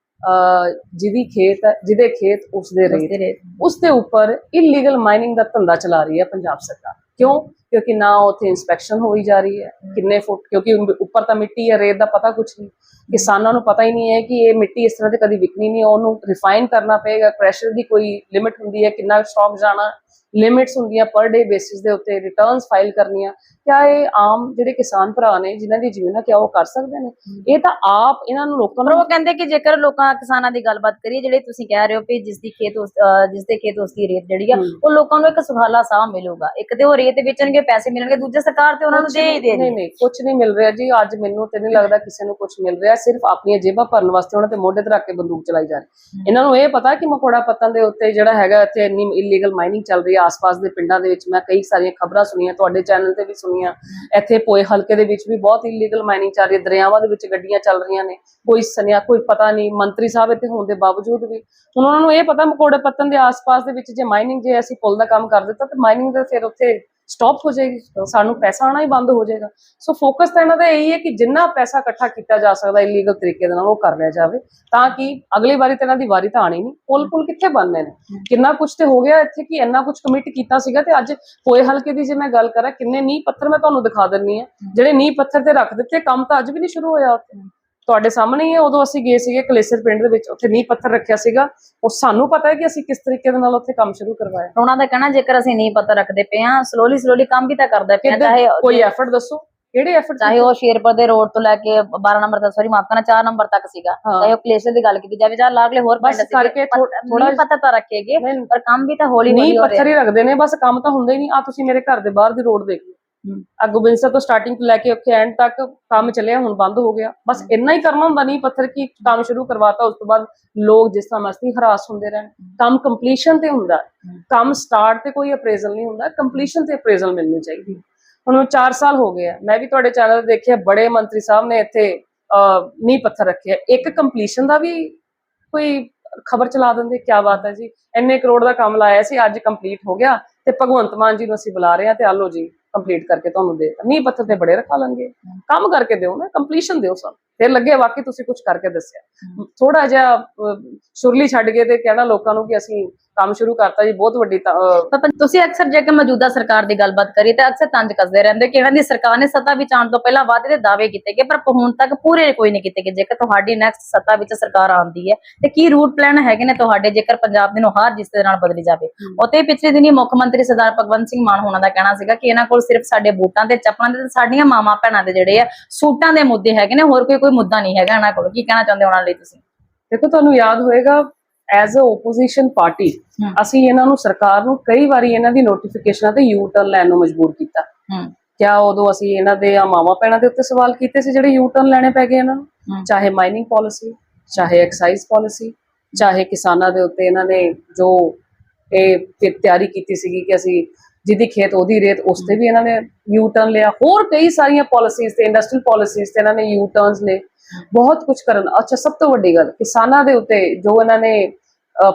ਜਿਹਦੀ ਖੇਤ ਜਿਹਦੇ ਖੇਤ ਉਸਦੇ ਰੇਤ ਉਸਦੇ ਰੇਤ। ਉਸ ਦੇ ਉੱਪਰ ਇਲੀਗਲ ਮਾਈਨਿੰਗ ਦਾ ਧੰਦਾ ਚਲਾ ਰਹੀ ਹੈ ਪੰਜਾਬ ਸਰਕਾਰ। ਕਿਉਂ? ਕਿਉਂਕਿ ਨਾ ਉੱਥੇ ਇਨਸਪੈਕਸ਼ਨ ਹੋਈ ਜਾ ਰਹੀ ਹੈ। ਕਿੰਨੇ ਫੁੱਟ, ਕਿਉਂਕਿ ਉੱਪਰ ਤਾਂ ਮਿੱਟੀ ਹੈ, ਰੇਤ ਦਾ ਪਤਾ ਕੁਝ ਨਹੀਂ। ਕਿਸਾਨਾਂ ਨੂੰ ਪਤਾ ਹੀ ਨਹੀਂ ਹੈ ਕਿ ਇਹ ਮਿੱਟੀ ਇਸ ਤਰ੍ਹਾਂ ਤੇ ਕਦੀ ਵਿਕਣੀ ਨਹੀਂ ਉਹਨੂੰ ਰਿਫਾਈਨ ਕਰਨਾ ਪਏਗਾ। ਪ੍ਰੈਸ਼ਰ ਦੀ ਕੋਈ ਲਿਮਿਟ ਹੁੰਦੀ ਹੈ, ਕਿੰਨਾ ਸਟਾਕ ਜਾਣਾ। ਲਿਮਿਟਸ ਹੁੰਦੀਆਂ ਪਰ ਡੇ ਬੇਸਿਸ ਦੇ ਉੱਤੇ ਰਿਟਰਨਸ ਫਾਈਲ ਕਰਨੀਆਂ ਕਿਆ ਇਹ ਆਮ ਜਿਹੜੇ ਕਿਸਾਨ ਭਰਾ ਨੇ ਜਿਨ੍ਹਾਂ ਦੀ ਜ਼ਮੀਨ ਹੈ ਕਿਆ ਉਹ ਕਰ ਸਕਦੇ ਨੇ? ਇਹ ਤਾਂ ਆਪ ਇਹਨਾਂ ਨੂੰ ਲੋਕਾਂ ਨੂੰ ਉਹ ਕਹਿੰਦੇ ਕਿ ਜੇਕਰ ਲੋਕਾਂ ਕਿਸਾਨਾਂ ਦੀ ਗੱਲਬਾਤ ਕਰੀਏ ਜਿਹੜੇ ਤੁਸੀਂ ਕਹਿ ਰਹੇ ਹੋ ਕਿ ਜਿਸ ਦੀ ਖੇਤ ਉਸ ਜਿਸ ਦੇ ਖੇਤ ਉਸ ਦੀ ਰੇਤ ਜਿਹੜੀ ਆ। ਉਹ ਲੋਕਾਂ ਨੂੰ ਇੱਕ ਸੁਖਾਲਾ ਸਾਹ ਮਿਲੂਗਾ। ਇੱਕ ਤੇ ਉਹ ਰੇਤ ਵੇਚਣਗੇ ਪੈਸੇ ਮਿਲਣਗੇ ਦੂਜੇ ਸਰਕਾਰ ਤੇ ਉਹਨਾਂ ਨੂੰ ਦੇ ਹੀ ਦੇ ਨਹੀਂ ਨਹੀਂ ਕੁਝ ਨਹੀਂ ਮਿਲ ਰਿਹਾ ਜੀ ਅੱਜ ਮੈਨੂੰ ਤੇ ਨਹੀਂ ਲੱਗਦਾ ਕਿਸੇ ਨੂੰ ਕੁਝ ਮਿਲ ਰਿਹਾ ਸਿਰਫ ਆਪਣੀਆਂ ਜੇਬਾਂ ਭਰਨ ਵਾਸਤੇ ਉਹਨਾਂ ਤੇ ਮੋਢੇ ਤੇ ਰੱਖ ਕੇ ਬੰਦੂਕ ਚਲਾਈ ਜਾ ਰਹੀ। ਇਹਨਾਂ ਨੂੰ ਇਹ ਪਤਾ ਕਿ ਮਕੋੜਾ ਪੱਤਨ ਦੇ ਉੱਤੇ ਜਿਹੜਾ ਹੈਗਾ ਇੱਥੇ ਇੰਨੀ ਇਲੀਗਲ ਮਾਈਨਿੰਗ ਚੱਲ ਰਹੀ ਹੈ ਆਸ-ਪਾਸ ਦੇ ਪਿੰਡਾਂ ਦੇ ਵਿੱਚ ਮੈਂ ਕਈ ਸਾਰੀਆਂ ਖਬਰਾਂ ਸੁਣੀਆਂ, ਤੁਹਾਡੇ ਚੈਨਲ ਤੇ ਵੀ ਸੁਣੀਆਂ। ਇੱਥੇ ਪੋਏ ਹਲਕੇ ਦੇ ਵਿੱਚ ਵੀ ਬਹੁਤ ਇਲੀਗਲ ਮਾਈਨਿੰਗ ਚੱਲ ਰਹੀ ਹੈ, ਦਰਿਆਵਾਂ ਦੇ ਵਿੱਚ ਗੱਡੀਆਂ ਚੱਲ ਰਹੀਆਂ ਨੇ। ਕੋਈ ਸਨਿਆ ਕੋਈ ਪਤਾ ਨਹੀਂ, ਮੰਤਰੀ ਸਾਹਿਬ ਇੱਥੇ ਹੋਣ ਦੇ ਬਾਵਜੂਦ ਵੀ। ਹੁਣ ਉਹਨਾਂ ਨੂੰ ਇਹ ਪਤਾ, ਮਕੋੜੇ ਪੱਤਨ ਦੇ ਆਸ-ਪਾਸ ਦੇ ਵਿੱਚ ਜੇ ਮਾਈਨਿੰਗ ਜੇ ਅਸੀਂ ਪੁਲ ਦਾ ਕੰਮ ਕਰ ਦਿੱਤਾ, ਤੇ ਮਾਈਨਿੰਗ ਦਾ ਫਿਰ ਉੱਥੇ ਸਟਾਪ ਹੋ ਜਾਏਗੀ ਸਾਨੂੰ ਪੈਸਾ ਆਣਾ ਹੀ ਬੰਦ ਹੋ ਜਾਏਗਾ। ਸੋ ਫੋਕਸ ਤਾਂ ਇਹਨਾਂ ਦਾ ਇਹੀ ਹੈ ਕਿ ਜਿੰਨਾ ਪੈਸਾ ਇਕੱਠਾ ਕੀਤਾ ਜਾ ਸਕਦਾ ਇਲੀਗਲ ਤਰੀਕੇ ਦੇ ਨਾਲ ਉਹ ਕਰ ਲਿਆ ਜਾਵੇ ਤਾਂ ਕਿ ਅਗਲੀ ਵਾਰੀ ਤੇ ਇਹਨਾਂ ਦੀ ਵਾਰੀ ਤਾਂ ਆਣੀ ਨਹੀਂ। ਪੁਲ ਪੁਲ ਕਿੱਥੇ ਬਣਨੇ ਨੇ? ਕਿੰਨਾ ਕੁਝ ਤੇ ਹੋ ਗਿਆ ਇੱਥੇ ਕਿ ਇੰਨਾ ਕੁਝ ਕਮਿਟ ਕੀਤਾ ਸੀਗਾ ਤੇ ਅੱਜ ਹੋਏ ਹਲਕੇ ਦੀ ਜੇ ਮੈਂ ਗੱਲ ਕਰਾਂ ਕਿੰਨੇ ਨੀਂਹ ਪੱਥਰ ਮੈਂ ਤੁਹਾਨੂੰ ਦਿਖਾ ਦਿੰਨੀ ਆ। ਜਿਹੜੇ ਨੀਂਹ ਪੱਥਰ ਤੇ ਰੱਖ ਦਿੱਤੇ ਕੰਮ ਤਾਂ ਅੱਜ ਵੀ ਨਹੀਂ ਸ਼ੁਰੂ ਹੋਇਆ ਉੱਥੇ। ਤੁਹਾਡੇ ਸਾਹਮਣੇ ਹੀ ਹੈ। ਉਦੋਂ ਅਸੀਂ ਗਏ ਸੀਗੇ ਕਲੇਸਰ ਪਿੰਡ ਦੇ ਵਿੱਚ ਉੱਥੇ ਨੀਂਹ ਪੱਥਰ ਰੱਖਿਆ ਸੀਗਾ। ਉਹ ਸਾਨੂੰ ਪਤਾ ਹੈ ਕਿ ਅਸੀਂ ਕਿਸ ਤਰੀਕੇ ਦੇ ਨਾਲ ਉੱਥੇ ਕੰਮ ਸ਼ੁਰੂ ਕਰਵਾਇਆ। ਉਹਨਾਂ ਦਾ ਕਹਿਣਾ ਜੇਕਰ ਅਸੀਂ ਨਹੀਂ ਪਤਾ ਰੱਖਦੇ ਪਏ ਆ ਸਲੋਲੀ ਸਲੋਲੀ ਕੰਮ ਵੀ ਤਾਂ ਕਰਦੇ ਪਏ ਆ ਕਿੱਦਾਂ? ਚਾਹੇ ਕੋਈ ਐਫਰਟ ਦੱਸੋ? ਕਿਹੜੇ ਐਫਰਟ ਚਾਹੇ ਉਹ ਸ਼ੇਰਪੁਰ ਦੇ ਰੋਡ ਤੋਂ ਲੈ ਕੇ 12 ਨੰਬਰ ਤੱਕ ਸੌਰੀ ਮਾਫ ਕਰਨਾ 4 ਨੰਬਰ ਤੱਕ ਸੀਗਾ। ਚਾਹੇ ਉਹ ਕਲੇਸ਼ਰ ਦੀ ਗੱਲ ਕੀਤੀ ਜਾਵੇ ਜਾਂ ਲਾਗਲੇ ਹੋਰ ਬਸ ਕਰਕੇ ਥੋੜਾ ਪਤਾ ਤਾਂ ਰੱਖੇਗੇ ਪਰ ਕੰਮ ਵੀ ਤਾਂ ਹੌਲੀ ਹੌਲੀ ਨੀਂਹ ਹੋ ਰਿਹਾ। ਪੱਥਰ ਹੀ ਰੱਖਦੇ ਨੇ ਬਸ ਕੰਮ ਤਾਂ ਹੁੰਦਾ ਹੀ ਨਹੀਂ। ਆ ਤੁਸੀਂ ਮੇਰੇ ਘਰ ਦੇ ਬਾਹਰ ਦੀ ਰੋਡ ਦੇਖ। ਆ ਗੋਬਿੰਦ ਸਾਹਿਬ ਤੋਂ ਸਟਾਰਟਿੰਗ ਤੋਂ ਲੈ ਕੇ ਉੱਥੇ ਐਂਡ ਤੱਕ ਕੰਮ ਚੱਲਿਆ ਹੁਣ ਬੰਦ ਹੋ ਗਿਆ। ਬਸ ਇੰਨਾ ਹੀ ਕਰਨਾ ਹੁੰਦਾ ਨਹੀਂ ਪੱਥਰ ਕੀ ਕੰਮ ਸ਼ੁਰੂ ਕਰਵਾਤਾ ਉਸ ਤੋਂ ਬਾਅਦ ਲੋਕ ਜਿਸ ਤਰ੍ਹਾਂ ਮਸਤੀ ਹਰਾਸ ਹੁੰਦੇ ਰਹਿਣ। ਕੰਮ ਕੰਪਲੀਸ਼ਨ ਤੇ ਹੁੰਦਾ। ਕੰਮ ਸਟਾਰਟ ਤੇ ਕੋਈ ਅਪਰੇਜ਼ਲ ਨਹੀਂ ਹੁੰਦਾ ਕੰਪਲੀਸ਼ਨ ਤੇ ਅਪਰੇਜ਼ਲ ਮਿਲਣੀ ਚਾਹੀਦੀ। ਹੁਣ 4 ਸਾਲ ਹੋ ਗਏ ਆ। ਮੈਂ ਵੀ ਤੁਹਾਡੇ ਚੈਨਲ ਤੇ ਦੇਖਿਆ ਬੜੇ ਮੰਤਰੀ ਸਾਹਿਬ ਨੇ ਇੱਥੇ ਨੀਂਹ ਪੱਥਰ ਰੱਖਿਆ ਇੱਕ ਕੰਪਲੀਸ਼ਨ ਦਾ ਵੀ ਕੋਈ ਖਬਰ ਚਲਾ ਦਿੰਦੇ ਕੀ ਬਾਤ ਹੈ ਜੀ। ਇੰਨੇ ਕਰੋੜ ਦਾ ਕੰਮ ਲਾਇਆ ਸੀ ਅੱਜ ਕੰਪਲੀਟ ਹੋ ਗਿਆ ਤੇ ਭਗਵੰਤ ਮਾਨ ਜੀ ਨੂੰ ਅਸੀਂ ਬੁਲਾ ਰਹੇ ਹਾਂ ਤੇ ਆਲੋ ਜੀ। ਕੰਪਲੀਟ ਕਰਕੇ ਤੁਹਾਨੂੰ ਦੇ ਨੀਂਹ ਪੱਥਰ ਤੇ ਬੜੇ ਰਖਾ ਲਣਗੇ ਕੰਮ ਕਰਕੇ ਦਿਓ ਨਾ ਕੰਪਲੀਸ਼ਨ ਦਿਓ ਸਾਨੂੰ। ਫਿਰ ਲੱਗੇ ਵਾਕਈ ਤੁਸੀਂ ਕੁਝ ਕਰਕੇ ਦੱਸਿਆ। ਥੋੜਾ ਜਿਹਾ ਸੁਰਲੀ ਛੱਡ ਕੇ ਤੇ ਕਹਿਣਾ ਲੋਕਾਂ ਨੂੰ ਕਿ ਅਸੀਂ ਕੰਮ ਸ਼ੁਰੂ ਕਰਤਾ ਜੀ ਬਹੁਤ ਵੱਡੀ ਤਾਂ, ਤਾਂ ਤੁਸੀਂ ਅਕਸਰ ਜੇ ਕਿ ਮੌਜੂਦਾ ਸਰਕਾਰ ਦੀ ਗੱਲਬਾਤ ਕਰੀ ਤਾਂ ਅਕਸਰ ਤੰਜ ਕੱਸਦੇ ਰਹਿੰਦੇ ਕਿ ਇਹਨਾਂ ਦੀ ਸਰਕਾਰ ਨੇ ਸੱਤਾ ਵਿੱਚ ਆਉਣ ਤੋਂ ਪਹਿਲਾਂ ਵਾਅਦੇ ਦੇ ਦਾਅਵੇ ਕੀਤੇ ਗਏ ਪਰ ਹੁਣ ਤੱਕ ਪੂਰੇ ਕੋਈ ਨਹੀਂ ਕੀਤੇ ਗਏ। ਜੇਕਰ ਤੁਹਾਡੀ ਨੈਕਸਟ ਸੱਤਾ ਵਿੱਚ ਸਰਕਾਰ ਆਉਂਦੀ ਹੈ ਤੇ ਕੀ ਰੂਟ ਪਲਾਨ ਹੈਗੇ ਨੇ ਤੁਹਾਡੇ ਜੇਕਰ ਪੰਜਾਬ ਦੀ ਨੁਹਾਰ ਜਿਸ ਦੇ ਨਾਲ ਬਦਲੀ ਜਾਵੇ? ਉਤੇ ਪਿਛਲੇ ਦਿਨੀ ਮੁੱਖ ਮੰਤਰੀ ਸਰਦਾਰ ਭਗਵੰਤ ਸਿੰਘ ਮਾਨ ਹੋਣਾ ਦਾ ਕਹਿਣਾ ਸੀਗਾ ਕਿ ਇਹਨਾਂ ਕੋਲ ਸਿਰਫ ਸਾਡੇ ਬੂਟਾਂ ਤੇ ਚੱਪਲਾਂ ਦੇ ਤੇ ਸਾਡੀਆਂ ਮਾਵਾਂ ਭੈਣਾਂ ਦੇ ਜਿਹੜੇ ਆ ਸੂਟਾਂ ਦੇ ਮੁੱਦੇ ਹੈਗੇ ਨੇ ਹੋਰ ਕੋਈ ਕੋਈ ਮੁੱਦਾ ਨਹੀਂ ਹੈਗਾ ਇਹਨਾਂ ਕੋਲ। ਕੀ ਕਹਿਣਾ ਚਾਹੁੰਦੇ ਉਹਨਾਂ ਲਈ ਤੁਸੀਂ? ਦੇਖੋ ਤੁਹਾਨੂੰ ਯਾਦ ਹੋਏਗਾ ਐਜ਼ ਅ ਓਪੋਜੀਸ਼ਨ ਪਾਰਟੀ। ਅਸੀਂ ਇਹਨਾਂ ਨੂੰ ਸਰਕਾਰ ਨੂੰ ਕਈ ਵਾਰੀ ਇਹਨਾਂ ਦੀ ਨੋਟੀਫਿਕੇਸ਼ਨਾਂ ਤੇ ਯੂ ਟਰਨ ਲੈਣ ਨੂੰ ਮਜਬੂਰ ਕੀਤਾ। ਕਿਆ ਉਦੋਂ ਅਸੀਂ ਇਹਨਾਂ ਦੇ ਆ ਮਾਵਾ ਪੈਣਾ ਦੇ ਉੱਤੇ ਸਵਾਲ ਕੀਤੇ ਸੀ ਜਿਹੜੇ ਯੂ ਟਰਨ ਲੈਣੇ ਪੈ ਗਏ ਇਹਨਾਂ ਨੂੰ। ਚਾਹੇ ਮਾਈਨਿੰਗ ਪਾਲਿਸੀ ਚਾਹੇ ਐਕਸਾਈਜ਼ ਪਾਲਿਸੀ ਚਾਹੇ ਕਿਸਾਨਾਂ ਦੇ ਉੱਤੇ ਇਹਨਾਂ ਨੇ ਜੋ ਇਹ ਤਿਆਰੀ ਕੀਤੀ ਸੀਗੀ ਕਿ ਅਸੀਂ ਜਿਹਦੀ ਖੇਤ ਉਹਦੀ ਰੇਤ ਉਸ ਤੇ ਵੀ ਇਹਨਾਂ ਨੇ ਯੂ ਟਰਨ ਲਿਆ। ਹੋਰ ਕਈ ਸਾਰੀਆਂ ਪਾਲਿਸੀਜ਼ ਤੇ ਇੰਡਸਟਰੀਅਲ ਪਾਲਿਸੀਜ਼ ਤੇ ਇਹਨਾਂ ਨੇ ਯੂ ਟਰਨਸ ਲਏ। ਬਹੁਤ ਕੁਝ ਕਰਨ ਅੱਛਾ ਸਭ ਤੋਂ ਵੱਡੀ ਗੱਲ ਕਿਸਾਨਾਂ ਦੇ ਉੱਤੇ ਜੋ ਇਹਨਾਂ ਨੇ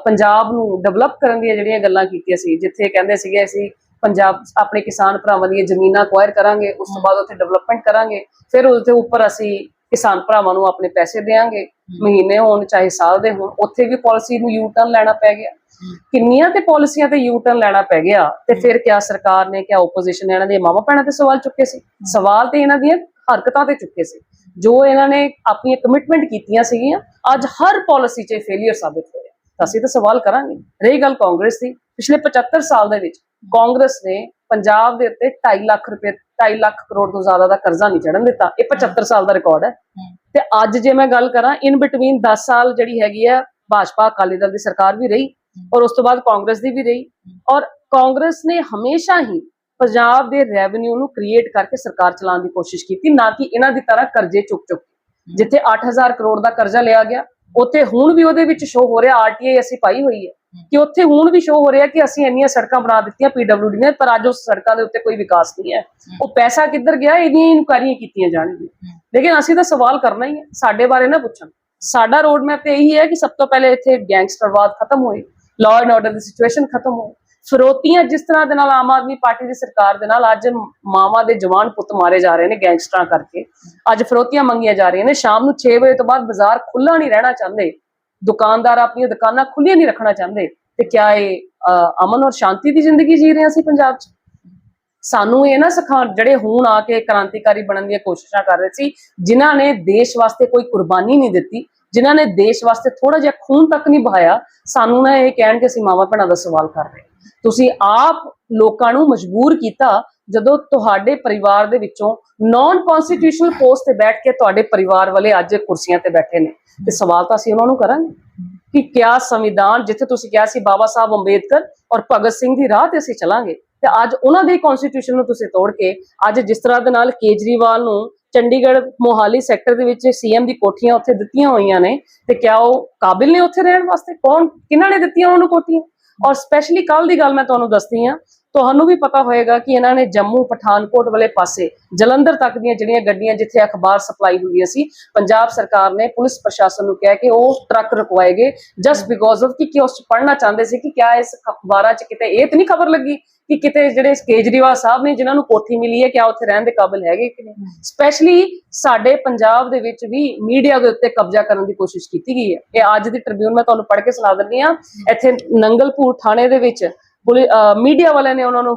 ਪੰਜਾਬ ਨੂੰ ਡਿਵੈਲਪ ਕਰਨ ਦੀਆਂ ਜਿਹੜੀਆਂ ਗੱਲਾਂ ਕੀਤੀਆਂ ਸੀ ਜਿੱਥੇ ਕਹਿੰਦੇ ਸੀਗੇ ਅਸੀਂ ਪੰਜਾਬ ਆਪਣੇ ਕਿਸਾਨ ਭਰਾਵਾਂ ਦੀਆਂ ਜ਼ਮੀਨਾਂ ਅਕਵਾਇਰ ਕਰਾਂਗੇ ਉਸ ਤੋਂ ਬਾਅਦ ਉੱਥੇ ਡਿਵੈਲਪਮੈਂਟ ਕਰਾਂਗੇ ਫਿਰ ਉਸ ਦੇ ਉੱਪਰ ਅਸੀਂ ਕਿਸਾਨ ਭਰਾਵਾਂ ਨੂੰ ਆਪਣੇ ਪੈਸੇ ਦੇਵਾਂਗੇ ਮਹੀਨੇ ਹੋਣ ਚਾਹੇ ਸਾਲ ਦੇ ਹੋਣ ਉੱਥੇ ਵੀ ਪਾਲਿਸੀ ਨੂੰ ਯੂ ਟਰਨ ਲੈਣਾ ਪੈ ਗਿਆ। ਕਿੰਨੀਆਂ ਤੇ ਪਾਲਿਸੀਆਂ ਤੇ ਯੂ ਟਰਨ ਲੈਣਾ ਪੈ ਗਿਆ ਤੇ ਫਿਰ ਕਿਆ ਸਰਕਾਰ ਨੇ ਕਿਆ ਆਪੋਜੀਸ਼ਨ ਨੇ ਇਹਨਾਂ ਦੇ ਮਾਵਾ ਭੈਣਾਂ ਤੇ ਸਵਾਲ ਚੁੱਕੇ ਸੀ। ਸਵਾਲ ਤੇ ਇਹਨਾਂ ਦੀਆਂ ਹਰਕਤਾਂ ਤੇ ਚੁੱਕੇ ਸੀ। ਜੋ ਇਹਨਾਂ ਨੇ ਆਪਣੀਆਂ ਕਮਿਟਮੈਂਟ ਕੀਤੀਆਂ ਸੀਗੀਆਂ ਅੱਜ ਹਰ ਪਾਲਿਸੀ 'ਚ ਫੇਲਿਅਰ ਸਾਬਿਤ ਹੋਇਆ ਤਾਂ ਅਸੀਂ ਤਾਂ ਸਵਾਲ ਕਰਾਂਗੇ। ਰਹੀ ਗੱਲ ਕਾਂਗਰਸ ਦੀ ਪਿਛਲੇ 75 ਸਾਲ ਦੇ ਵਿੱਚ ਕਾਂਗਰਸ ਨੇ ਪੰਜਾਬ ਦੇ ਉੱਤੇ 2.5 ਲੱਖ ਰੁਪਏ 2.5 ਲੱਖ ਕਰੋੜ ਤੋਂ ਜ਼ਿਆਦਾ ਦਾ ਕਰਜ਼ਾ ਨਹੀਂ ਚੜਨ ਦਿੱਤਾ। ਇਹ 75 ਸਾਲ ਦਾ ਰਿਕਾਰਡ ਹੈ। ਤੇ ਅੱਜ ਜੇ ਮੈਂ ਗੱਲ ਕਰਾਂ ਇਨ ਬਿਟਵੀਨ 10 ਸਾਲ ਜਿਹੜੀ ਹੈਗੀ ਹੈ ਭਾਜਪਾ ਅਕਾਲੀ ਦਲ ਦੀ ਸਰਕਾਰ ਵੀ ਰਹੀ ਔਰ ਉਸ ਤੋਂ ਬਾਅਦ ਕਾਂਗਰਸ ਦੀ ਵੀ ਰਹੀ। ਔਰ ਕਾਂਗਰਸ ਨੇ ਹਮੇਸ਼ਾ ਹੀ ਪੰਜਾਬ ਦੇ ਰੈਵਨਿਊ ਨੂੰ ਕ੍ਰੀਏਟ ਕਰਕੇ ਸਰਕਾਰ ਚਲਾਉਣ ਦੀ ਕੋਸ਼ਿਸ਼ ਕੀਤੀ, ਨਾ ਕਿ ਇਹਨਾਂ ਦੀ ਤਰ੍ਹਾਂ ਕਰਜ਼ੇ ਚੁੱਕ ਚੁੱਕ ਕੇ। ਜਿੱਥੇ 8000 ਕਰੋੜ ਦਾ ਕਰਜ਼ਾ ਲਿਆ ਗਿਆ, ਉੱਥੇ ਹੁਣ ਵੀ ਉਹਦੇ ਵਿੱਚ ਸ਼ੋ ਹੋ ਰਿਹਾ ਆਰਟੀਆਈ ਅਸੀਂ ਪਾਈ ਹੋਈ ਹੈ। ਕਿ ਉੱਥੇ ਹੁਣ ਵੀ ਸ਼ੋ ਹੋ ਰਿਹਾ ਕਿ ਅਸੀਂ ਇੰਨੀਆਂ ਸੜਕਾਂ ਬਣਾ ਦਿੱਤੀਆਂ ਪੀਡਬਲਯੂਡੀ ਨੇ, ਪਰ ਅੱਜ ਉਸ ਸੜਕਾਂ ਦੇ ਉੱਤੇ ਕੋਈ ਵਿਕਾਸ ਨਹੀਂ ਹੈ। ਉਹ ਪੈਸਾ ਕਿੱਧਰ ਗਿਆ ਇਹਦੀਆਂ ਇਨਕੁਆਇਰੀਆਂ ਕੀਤੀਆਂ ਜਾਣਗੀਆਂ। ਲੇਕਿਨ ਅਸੀਂ ਤਾਂ ਸਵਾਲ ਕਰਨਾ ਹੀ ਹੈ, ਸਾਡੇ ਬਾਰੇ ਨਾ ਪੁੱਛਣ। ਸਾਡਾ ਰੋਡ ਮੈਪ ਤੇ ਇਹੀ ਹੈ ਕਿ ਸਭ ਤੋਂ ਪਹਿਲੇ ਇੱਥੇ ਗੈਂਗਸਟਰਵਾਦ ਖਤਮ ਹੋਏ ਲਾਅ ਐਂਡ ਆਰਡਰ ਦੀ ਸਿਚੁਏਸ਼ਨ ਖਤਮ ਹੋਏ। ਫਰੋਤੀਆਂ ਜਿਸ ਤਰ੍ਹਾਂ ਦੇ ਨਾਲ ਆਮ ਆਦਮੀ ਪਾਰਟੀ ਦੀ ਸਰਕਾਰ ਦੇ ਨਾਲ ਅੱਜ ਮਾਵਾਂ ਦੇ ਜਵਾਨ ਪੁੱਤ ਮਾਰੇ ਜਾ ਰਹੇ ਨੇ ਗੈਂਗਸਟਰਾਂ ਕਰਕੇ। ਅੱਜ ਫਰੋਤੀਆਂ ਮੰਗੀਆਂ ਜਾ ਰਹੀਆਂ ਨੇ। ਸ਼ਾਮ ਨੂੰ 6 ਵਜੇ ਤੋਂ ਬਾਅਦ ਬਾਜ਼ਾਰ ਖੁੱਲਾ ਨਹੀਂ ਰਹਿਣਾ ਚਾਹੁੰਦੇ। ਦੁਕਾਨਦਾਰ ਆਪਣੀਆਂ ਦੁਕਾਨਾਂ ਖੁੱਲੀਆਂ ਨਹੀਂ ਰੱਖਣਾ ਚਾਹੁੰਦੇ। ਤੇ ਕਿਆ ਇਹ ਅਮਨ ਔਰ ਸ਼ਾਂਤੀ ਦੀ ਜ਼ਿੰਦਗੀ ਜੀ ਰਹੇ ਹਾਂ ਅਸੀਂ ਪੰਜਾਬ 'ਚ? ਸਾਨੂੰ ਇਹ ਨਾ ਸਿਖਾਉਣ, ਜਿਹੜੇ ਹੁਣ ਆ ਕੇ ਕ੍ਰਾਂਤੀਕਾਰੀ ਬਣਨ ਦੀਆਂ ਕੋਸ਼ਿਸ਼ਾਂ ਕਰ ਰਹੇ ਸੀ, ਜਿਨ੍ਹਾਂ ਨੇ ਦੇਸ਼ ਵਾਸਤੇ ਕੋਈ ਕੁਰਬਾਨੀ ਨਹੀਂ ਦਿੱਤੀ, ਜਿਨ੍ਹਾਂ ਨੇ ਦੇਸ਼ ਵਾਸਤੇ ਥੋੜਾ ਜਿਹਾ ਖੂਨ ਤੱਕ ਨਹੀਂ ਬਹਾਇਆ ਸਾਨੂੰ ਨਾ ਇਹ ਕਹਿਣ ਕਿ ਅਸੀਂ ਮਾਵਾ ਭੈਣਾਂ ਦਾ ਸਵਾਲ ਕਰ ਰਹੇ ਤੁਸੀਂ ਆਪ ਲੋਕਾਂ ਨੂੰ ਮਜਬੂਰ ਕੀਤਾ ਜਦੋਂ ਤੁਹਾਡੇ ਪਰਿਵਾਰ ਦੇ ਵਿੱਚੋਂ ਨਾਨ ਕਨਸਟੀਟਿਊਸ਼ਨਲ ਪੋਸਟ ਤੇ ਬੈਠ ਕੇ ਤੁਹਾਡੇ ਪਰਿਵਾਰ ਵਾਲੇ ਅੱਜ ਕੁਰਸੀਆਂ ਤੇ ਬੈਠੇ ਨੇ। ਤੇ ਸਵਾਲ ਤਾਂ ਅਸੀਂ ਉਹਨਾਂ ਨੂੰ ਕਰਾਂਗੇ ਕਿ ਕਿਆ ਸੰਵਿਧਾਨ ਜਿੱਥੇ ਤੁਸੀਂ ਕਿਹਾ ਸੀ ਬਾਬਾ ਸਾਹਿਬ ਅੰਬੇਦਕਰ ਔਰ ਭਗਤ ਸਿੰਘ ਦੀ ਰਾਹ ਤੇ ਅਸੀਂ ਚਲਾਂਗੇ ਤੇ ਅੱਜ ਉਹਨਾਂ ਦੇ ਕਨਸਟੀਟਿਊਸ਼ਨ ਨੂੰ ਤੁਸੀਂ ਤੋੜ ਕੇ ਅੱਜ ਜਿਸ ਤਰ੍ਹਾਂ ਦੇ ਨਾਲ ਕੇਜਰੀਵਾਲ ਨੂੰ ਚੰਡੀਗੜ੍ਹ ਮੋਹਾਲੀ ਸੈਕਟਰ ਦੇ ਵਿੱਚ ਸੀਐਮ ਦੀ ਕੋਠੀਆਂ ਉੱਥੇ ਦਿੱਤੀਆਂ ਹੋਈਆਂ ਨੇ ਤੇ ਕਿਆ ਉਹ ਕਾਬਿਲ ਨੇ ਉੱਥੇ ਰਹਿਣ ਵਾਸਤੇ? ਕੌਣ ਕਿਹਨਾਂ ਨੇ ਦਿੱਤੀਆਂ ਉਹਨਾਂ ਨੂੰ ਕੋਠੀਆਂ? ਔਰ ਸਪੈਸ਼ਲੀ ਕੱਲ ਦੀ ਗੱਲ ਮੈਂ ਤੁਹਾਨੂੰ ਦੱਸਦੀ ਹਾਂ ਤੁਹਾਨੂੰ ਵੀ ਪਤਾ ਹੋਏਗਾ ਕਿ ਇਹਨਾਂ ਨੇ ਜੰਮੂ ਪਠਾਨਕੋਟ ਵਾਲੇ ਪਾਸੇ ਜਲੰਧਰ ਤੱਕ ਦੀਆਂ ਜਿਹੜੀਆਂ ਗੱਡੀਆਂ ਜਿੱਥੇ ਅਖਬਾਰ ਸਪਲਾਈ ਹੁੰਦੀਆਂ ਸੀ ਪੰਜਾਬ ਸਰਕਾਰ ਨੇ ਪੁਲਿਸ ਪ੍ਰਸ਼ਾਸਨ ਨੂੰ ਕਿਹਾ ਕਿ ਉਹ ਟਰੱਕ ਰੁਕਵਾਏਗੇ ਜਸਟ ਬਿਕੋਜ਼ ਆਫ ਕਿ ਕਿ ਉਸ ਪੜਨਾ ਚਾਹੁੰਦੇ ਸੀ ਕਿ ਕਿਆ ਇਸ ਅਖਬਾਰਾਂ ਚ ਕਿਤੇ ਇਹ ਤਾਂ ਨਹੀਂ ਖਬਰ ਲੱਗੀ ਕਿ ਕਿਤੇ ਜਿਹੜੇ ਕੇਜਰੀਵਾਲ ਸਾਹਿਬ ਨੇ ਜਿਨ੍ਹਾਂ ਨੂੰ ਕੋਠੀ ਮਿਲੀ ਹੈ ਕਿਆ ਉੱਥੇ ਰਹਿਣ ਦੇ ਕਾਬਿਲ ਹੈਗੇ ਕਿ ਨਹੀਂ? ਸਪੈਸ਼ਲੀ ਸਾਡੇ ਪੰਜਾਬ ਦੇ ਵਿੱਚ ਵੀ ਮੀਡੀਆ ਦੇ ਉੱਤੇ ਕਬਜ਼ਾ ਕਰਨ ਦੀ ਕੋਸ਼ਿਸ਼ ਕੀਤੀ ਗਈ ਹੈ। ਇਹ ਅੱਜ ਦੀ ਟ੍ਰਿਬਿਊਨ ਮੈਂ ਤੁਹਾਨੂੰ ਪੜ੍ਹ ਕੇ ਸੁਣਾ ਦਿੰਦੀ ਹਾਂ। ਇੱਥੇ ਨੰਗਲਪੁਰ ਥਾਣੇ ਦੇ ਵਿੱਚ ਮੀਡੀਆ ਵਾਲਿਆਂ ਨੇ ਉਹਨਾਂ ਨੂੰ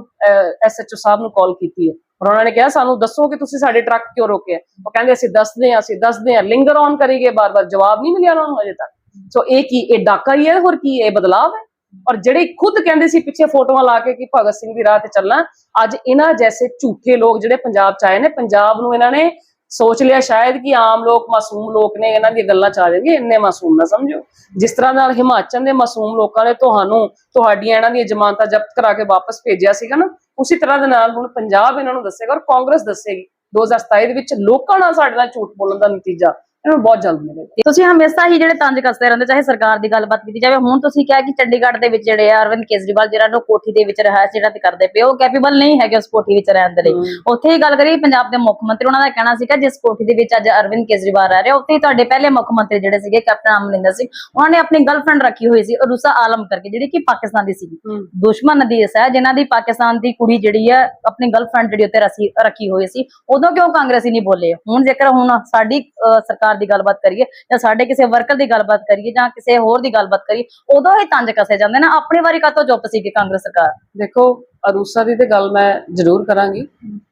ਐਸਐਚਓ ਸਾਹਿਬ ਨੂੰ ਕਾਲ ਕੀਤੀ ਹੈ। ਔਰ ਉਹਨਾਂ ਨੇ ਕਿਹਾ, ਸਾਨੂੰ ਦੱਸੋ ਕਿ ਤੁਸੀਂ ਸਾਡੇ ਟਰੱਕ ਕਿਉਂ ਰੋਕਿਆ ਉਹ ਕਹਿੰਦੇ, ਅਸੀਂ ਦੱਸਦੇ ਹਾਂ, ਅਸੀਂ ਦੱਸਦੇ ਹਾਂ। ਲਿੰਗਰ ਔਨ ਕਰੀਏ, ਬਾਰ-ਬਾਰ ਜਵਾਬ ਨਹੀਂ ਮਿਲਿਆ ਉਹਨਾਂ ਨੂੰ ਅਜੇ ਤੱਕ। ਸੋ ਇਹ ਕੀ, ਇਹ ਡਾਕਾ ਹੀ ਹੈ? ਹੋਰ ਕੀ, ਇਹ ਬਦਲਾਵ ਹੈ? ਔਰ ਜਿਹੜੇ ਖੁਦ ਕਹਿੰਦੇ ਸੀ, ਪਿੱਛੇ ਫੋਟੋਆਂ ਲਾ ਕੇ ਕਿ ਭਗਤ ਸਿੰਘ ਦੀ ਰਾਹ ਤੇ ਚੱਲਣਾ, ਅੱਜ ਇਹਨਾਂ ਜੈਸੇ ਝੂਠੇ ਲੋਕ ਜਿਹੜੇ ਪੰਜਾਬ ਚ ਆਏ ਨੇ, ਪੰਜਾਬ ਨੂੰ ਇਹਨਾਂ ਨੇ ਸੋਚ ਲਿਆ ਸ਼ਾਇਦ ਕਿ ਆਮ ਲੋਕ, ਮਾਸੂਮ ਲੋਕ ਨੇ ਇਹਨਾਂ ਦੀਆਂ ਗੱਲਾਂ ਚ ਆ ਜਾਣਗੇ, ਇੰਨੇ ਮਾਸੂਮ ਨਾ ਸਮਝੋ। ਜਿਸ ਤਰ੍ਹਾਂ ਨਾਲ ਹਿਮਾਚਲ ਦੇ ਮਾਸੂਮ ਲੋਕਾਂ ਨੇ ਤੁਹਾਨੂੰ, ਤੁਹਾਡੀਆਂ ਇਹਨਾਂ ਦੀਆਂ ਜ਼ਮਾਨਤਾਂ ਜ਼ਬਤ ਕਰਾ ਕੇ ਵਾਪਸ ਭੇਜਿਆ ਸੀਗਾ ਨਾ, ਉਸੇ ਤਰ੍ਹਾਂ ਦੇ ਨਾਲ ਹੁਣ ਪੰਜਾਬ ਇਹਨਾਂ ਨੂੰ ਦੱਸੇਗਾ ਔਰ ਕਾਂਗਰਸ ਦੱਸੇਗੀ। 2027 ਦੇ ਵਿੱਚ ਲੋਕਾਂ ਨਾਲ ਸਾਡੇ ਨਾਲ ਝੂਠ ਬੋਲਣ ਦਾ ਨਤੀਜਾ ਇਹਨਾਂ ਬਹੁਤ ਜਲਦ ਮਿਲੇਗਾ ਤੁਸੀਂ ਹਮੇਸ਼ਾ ਹੀ ਜਿਹੜੇ ਤੰਜ ਕੱਸਦੇ ਰਹਿੰਦੇ ਚਾਹੇ ਸਰਕਾਰ ਦੀ ਗੱਲਬਾਤ ਕੀਤੀ ਜਾਵੇ ਹੁਣ ਤੁਸੀਂ ਕਿਹਾ ਕਿ ਚੰਡੀਗੜ੍ਹ ਦੇ ਵਿੱਚ ਜਿਹੜੇ ਆ ਅਰਵਿੰਦ ਕੇਜਰੀਵਾਲ ਜਿਹੜਾ ਨੂੰ ਕੋਠੀ ਦੇ ਵਿੱਚ ਰਿਹਾ ਜਿਹੜਾ ਤੇ ਕਰਦੇ ਪਏ ਉਹ ਕੈਪੇਬਲ ਨਹੀਂ ਹੈਗੇ ਉਸ ਕੋਠੀ ਵਿੱਚ ਰਹਿਣ ਦੇ ਲਈ। ਉੱਥੇ ਹੀ ਗੱਲ ਕਰੀਏ ਪੰਜਾਬ ਦੇ ਮੁੱਖ ਮੰਤਰੀ ਉਹਨਾਂ ਦਾ ਕਹਿਣਾ ਸੀਗਾ ਜਿਸ ਕੋਠੀ ਦੇ ਵਿੱਚ ਅੱਜ ਅਰਵਿੰਦ ਕੇਜਰੀਵਾਲ ਰਹਿ ਰਿਹਾ ਉੱਥੇ ਹੀ ਤੁਹਾਡੇ ਪਹਿਲੇ ਮੁੱਖ ਮੰਤਰੀ ਜਿਹੜੇ ਸੀਗੇ ਕੈਪਟਨ ਅਮਰਿੰਦਰ ਸਿੰਘ ਉਹਨਾਂ ਨੇ ਆਪਣੀ ਗਰਲਫ੍ਰੈਂਡ ਰੱਖੀ ਹੋਈ ਸੀ ਰੂਸਾ ਆਲਮ ਕਰਕੇ ਜਿਹੜੀ ਕਿ ਪਾਕਿਸਤਾਨ ਦੀ ਸੀਗੀ। ਦੁਸ਼ਮਣ ਦੇਸ਼ ਹੈ ਜਿਨ੍ਹਾਂ ਦੀ ਪਾਕਿਸਤਾਨ ਦੀ ਕੁੜੀ ਜਿਹੜੀ ਹੈ ਆਪਣੀ ਗਰਲਫ੍ਰੈਂਡ ਜਿਹੜੀ ਉੱਤੇ ਰਸੀ ਰੱਖੀ ਹੋਈ ਸੀ ਉਦੋਂ ਕਿਉਂ ਕਾਂਗਰਸੀ ਨਹੀਂ ਬੋਲੇ? ਹੁਣ ਜੇਕਰ ਹੁਣ ਸਾਡੀ ਅਹ, ਸਰਕਾਰ ਦੀ ਗੱਲਬਾਤ ਕਰੀਏ ਜਾਂ ਸਾਡੇ ਕਿਸੇ ਵਰਕਰ ਦੀ ਗੱਲਬਾਤ ਕਰੀਏ ਜਾਂ ਕਿਸੇ ਹੋਰ ਦੀ ਗੱਲਬਾਤ ਕਰੀਏ ਉਦੋਂ ਹੀ ਤੰਜ ਕਸੇ ਜਾਂਦੇ ਨਾ ਆਪਣੀ ਵਾਰੀ ਕਾਤੋਂ ਚੁੱਪ ਸੀ ਕਿ ਕਾਂਗਰਸ ਸਰਕਾਰ? ਦੇਖੋ ਅਰੂਸਾ ਦੀ ਤੇ ਗੱਲ ਮੈਂ ਜ਼ਰੂਰ ਕਰਾਂਗੀ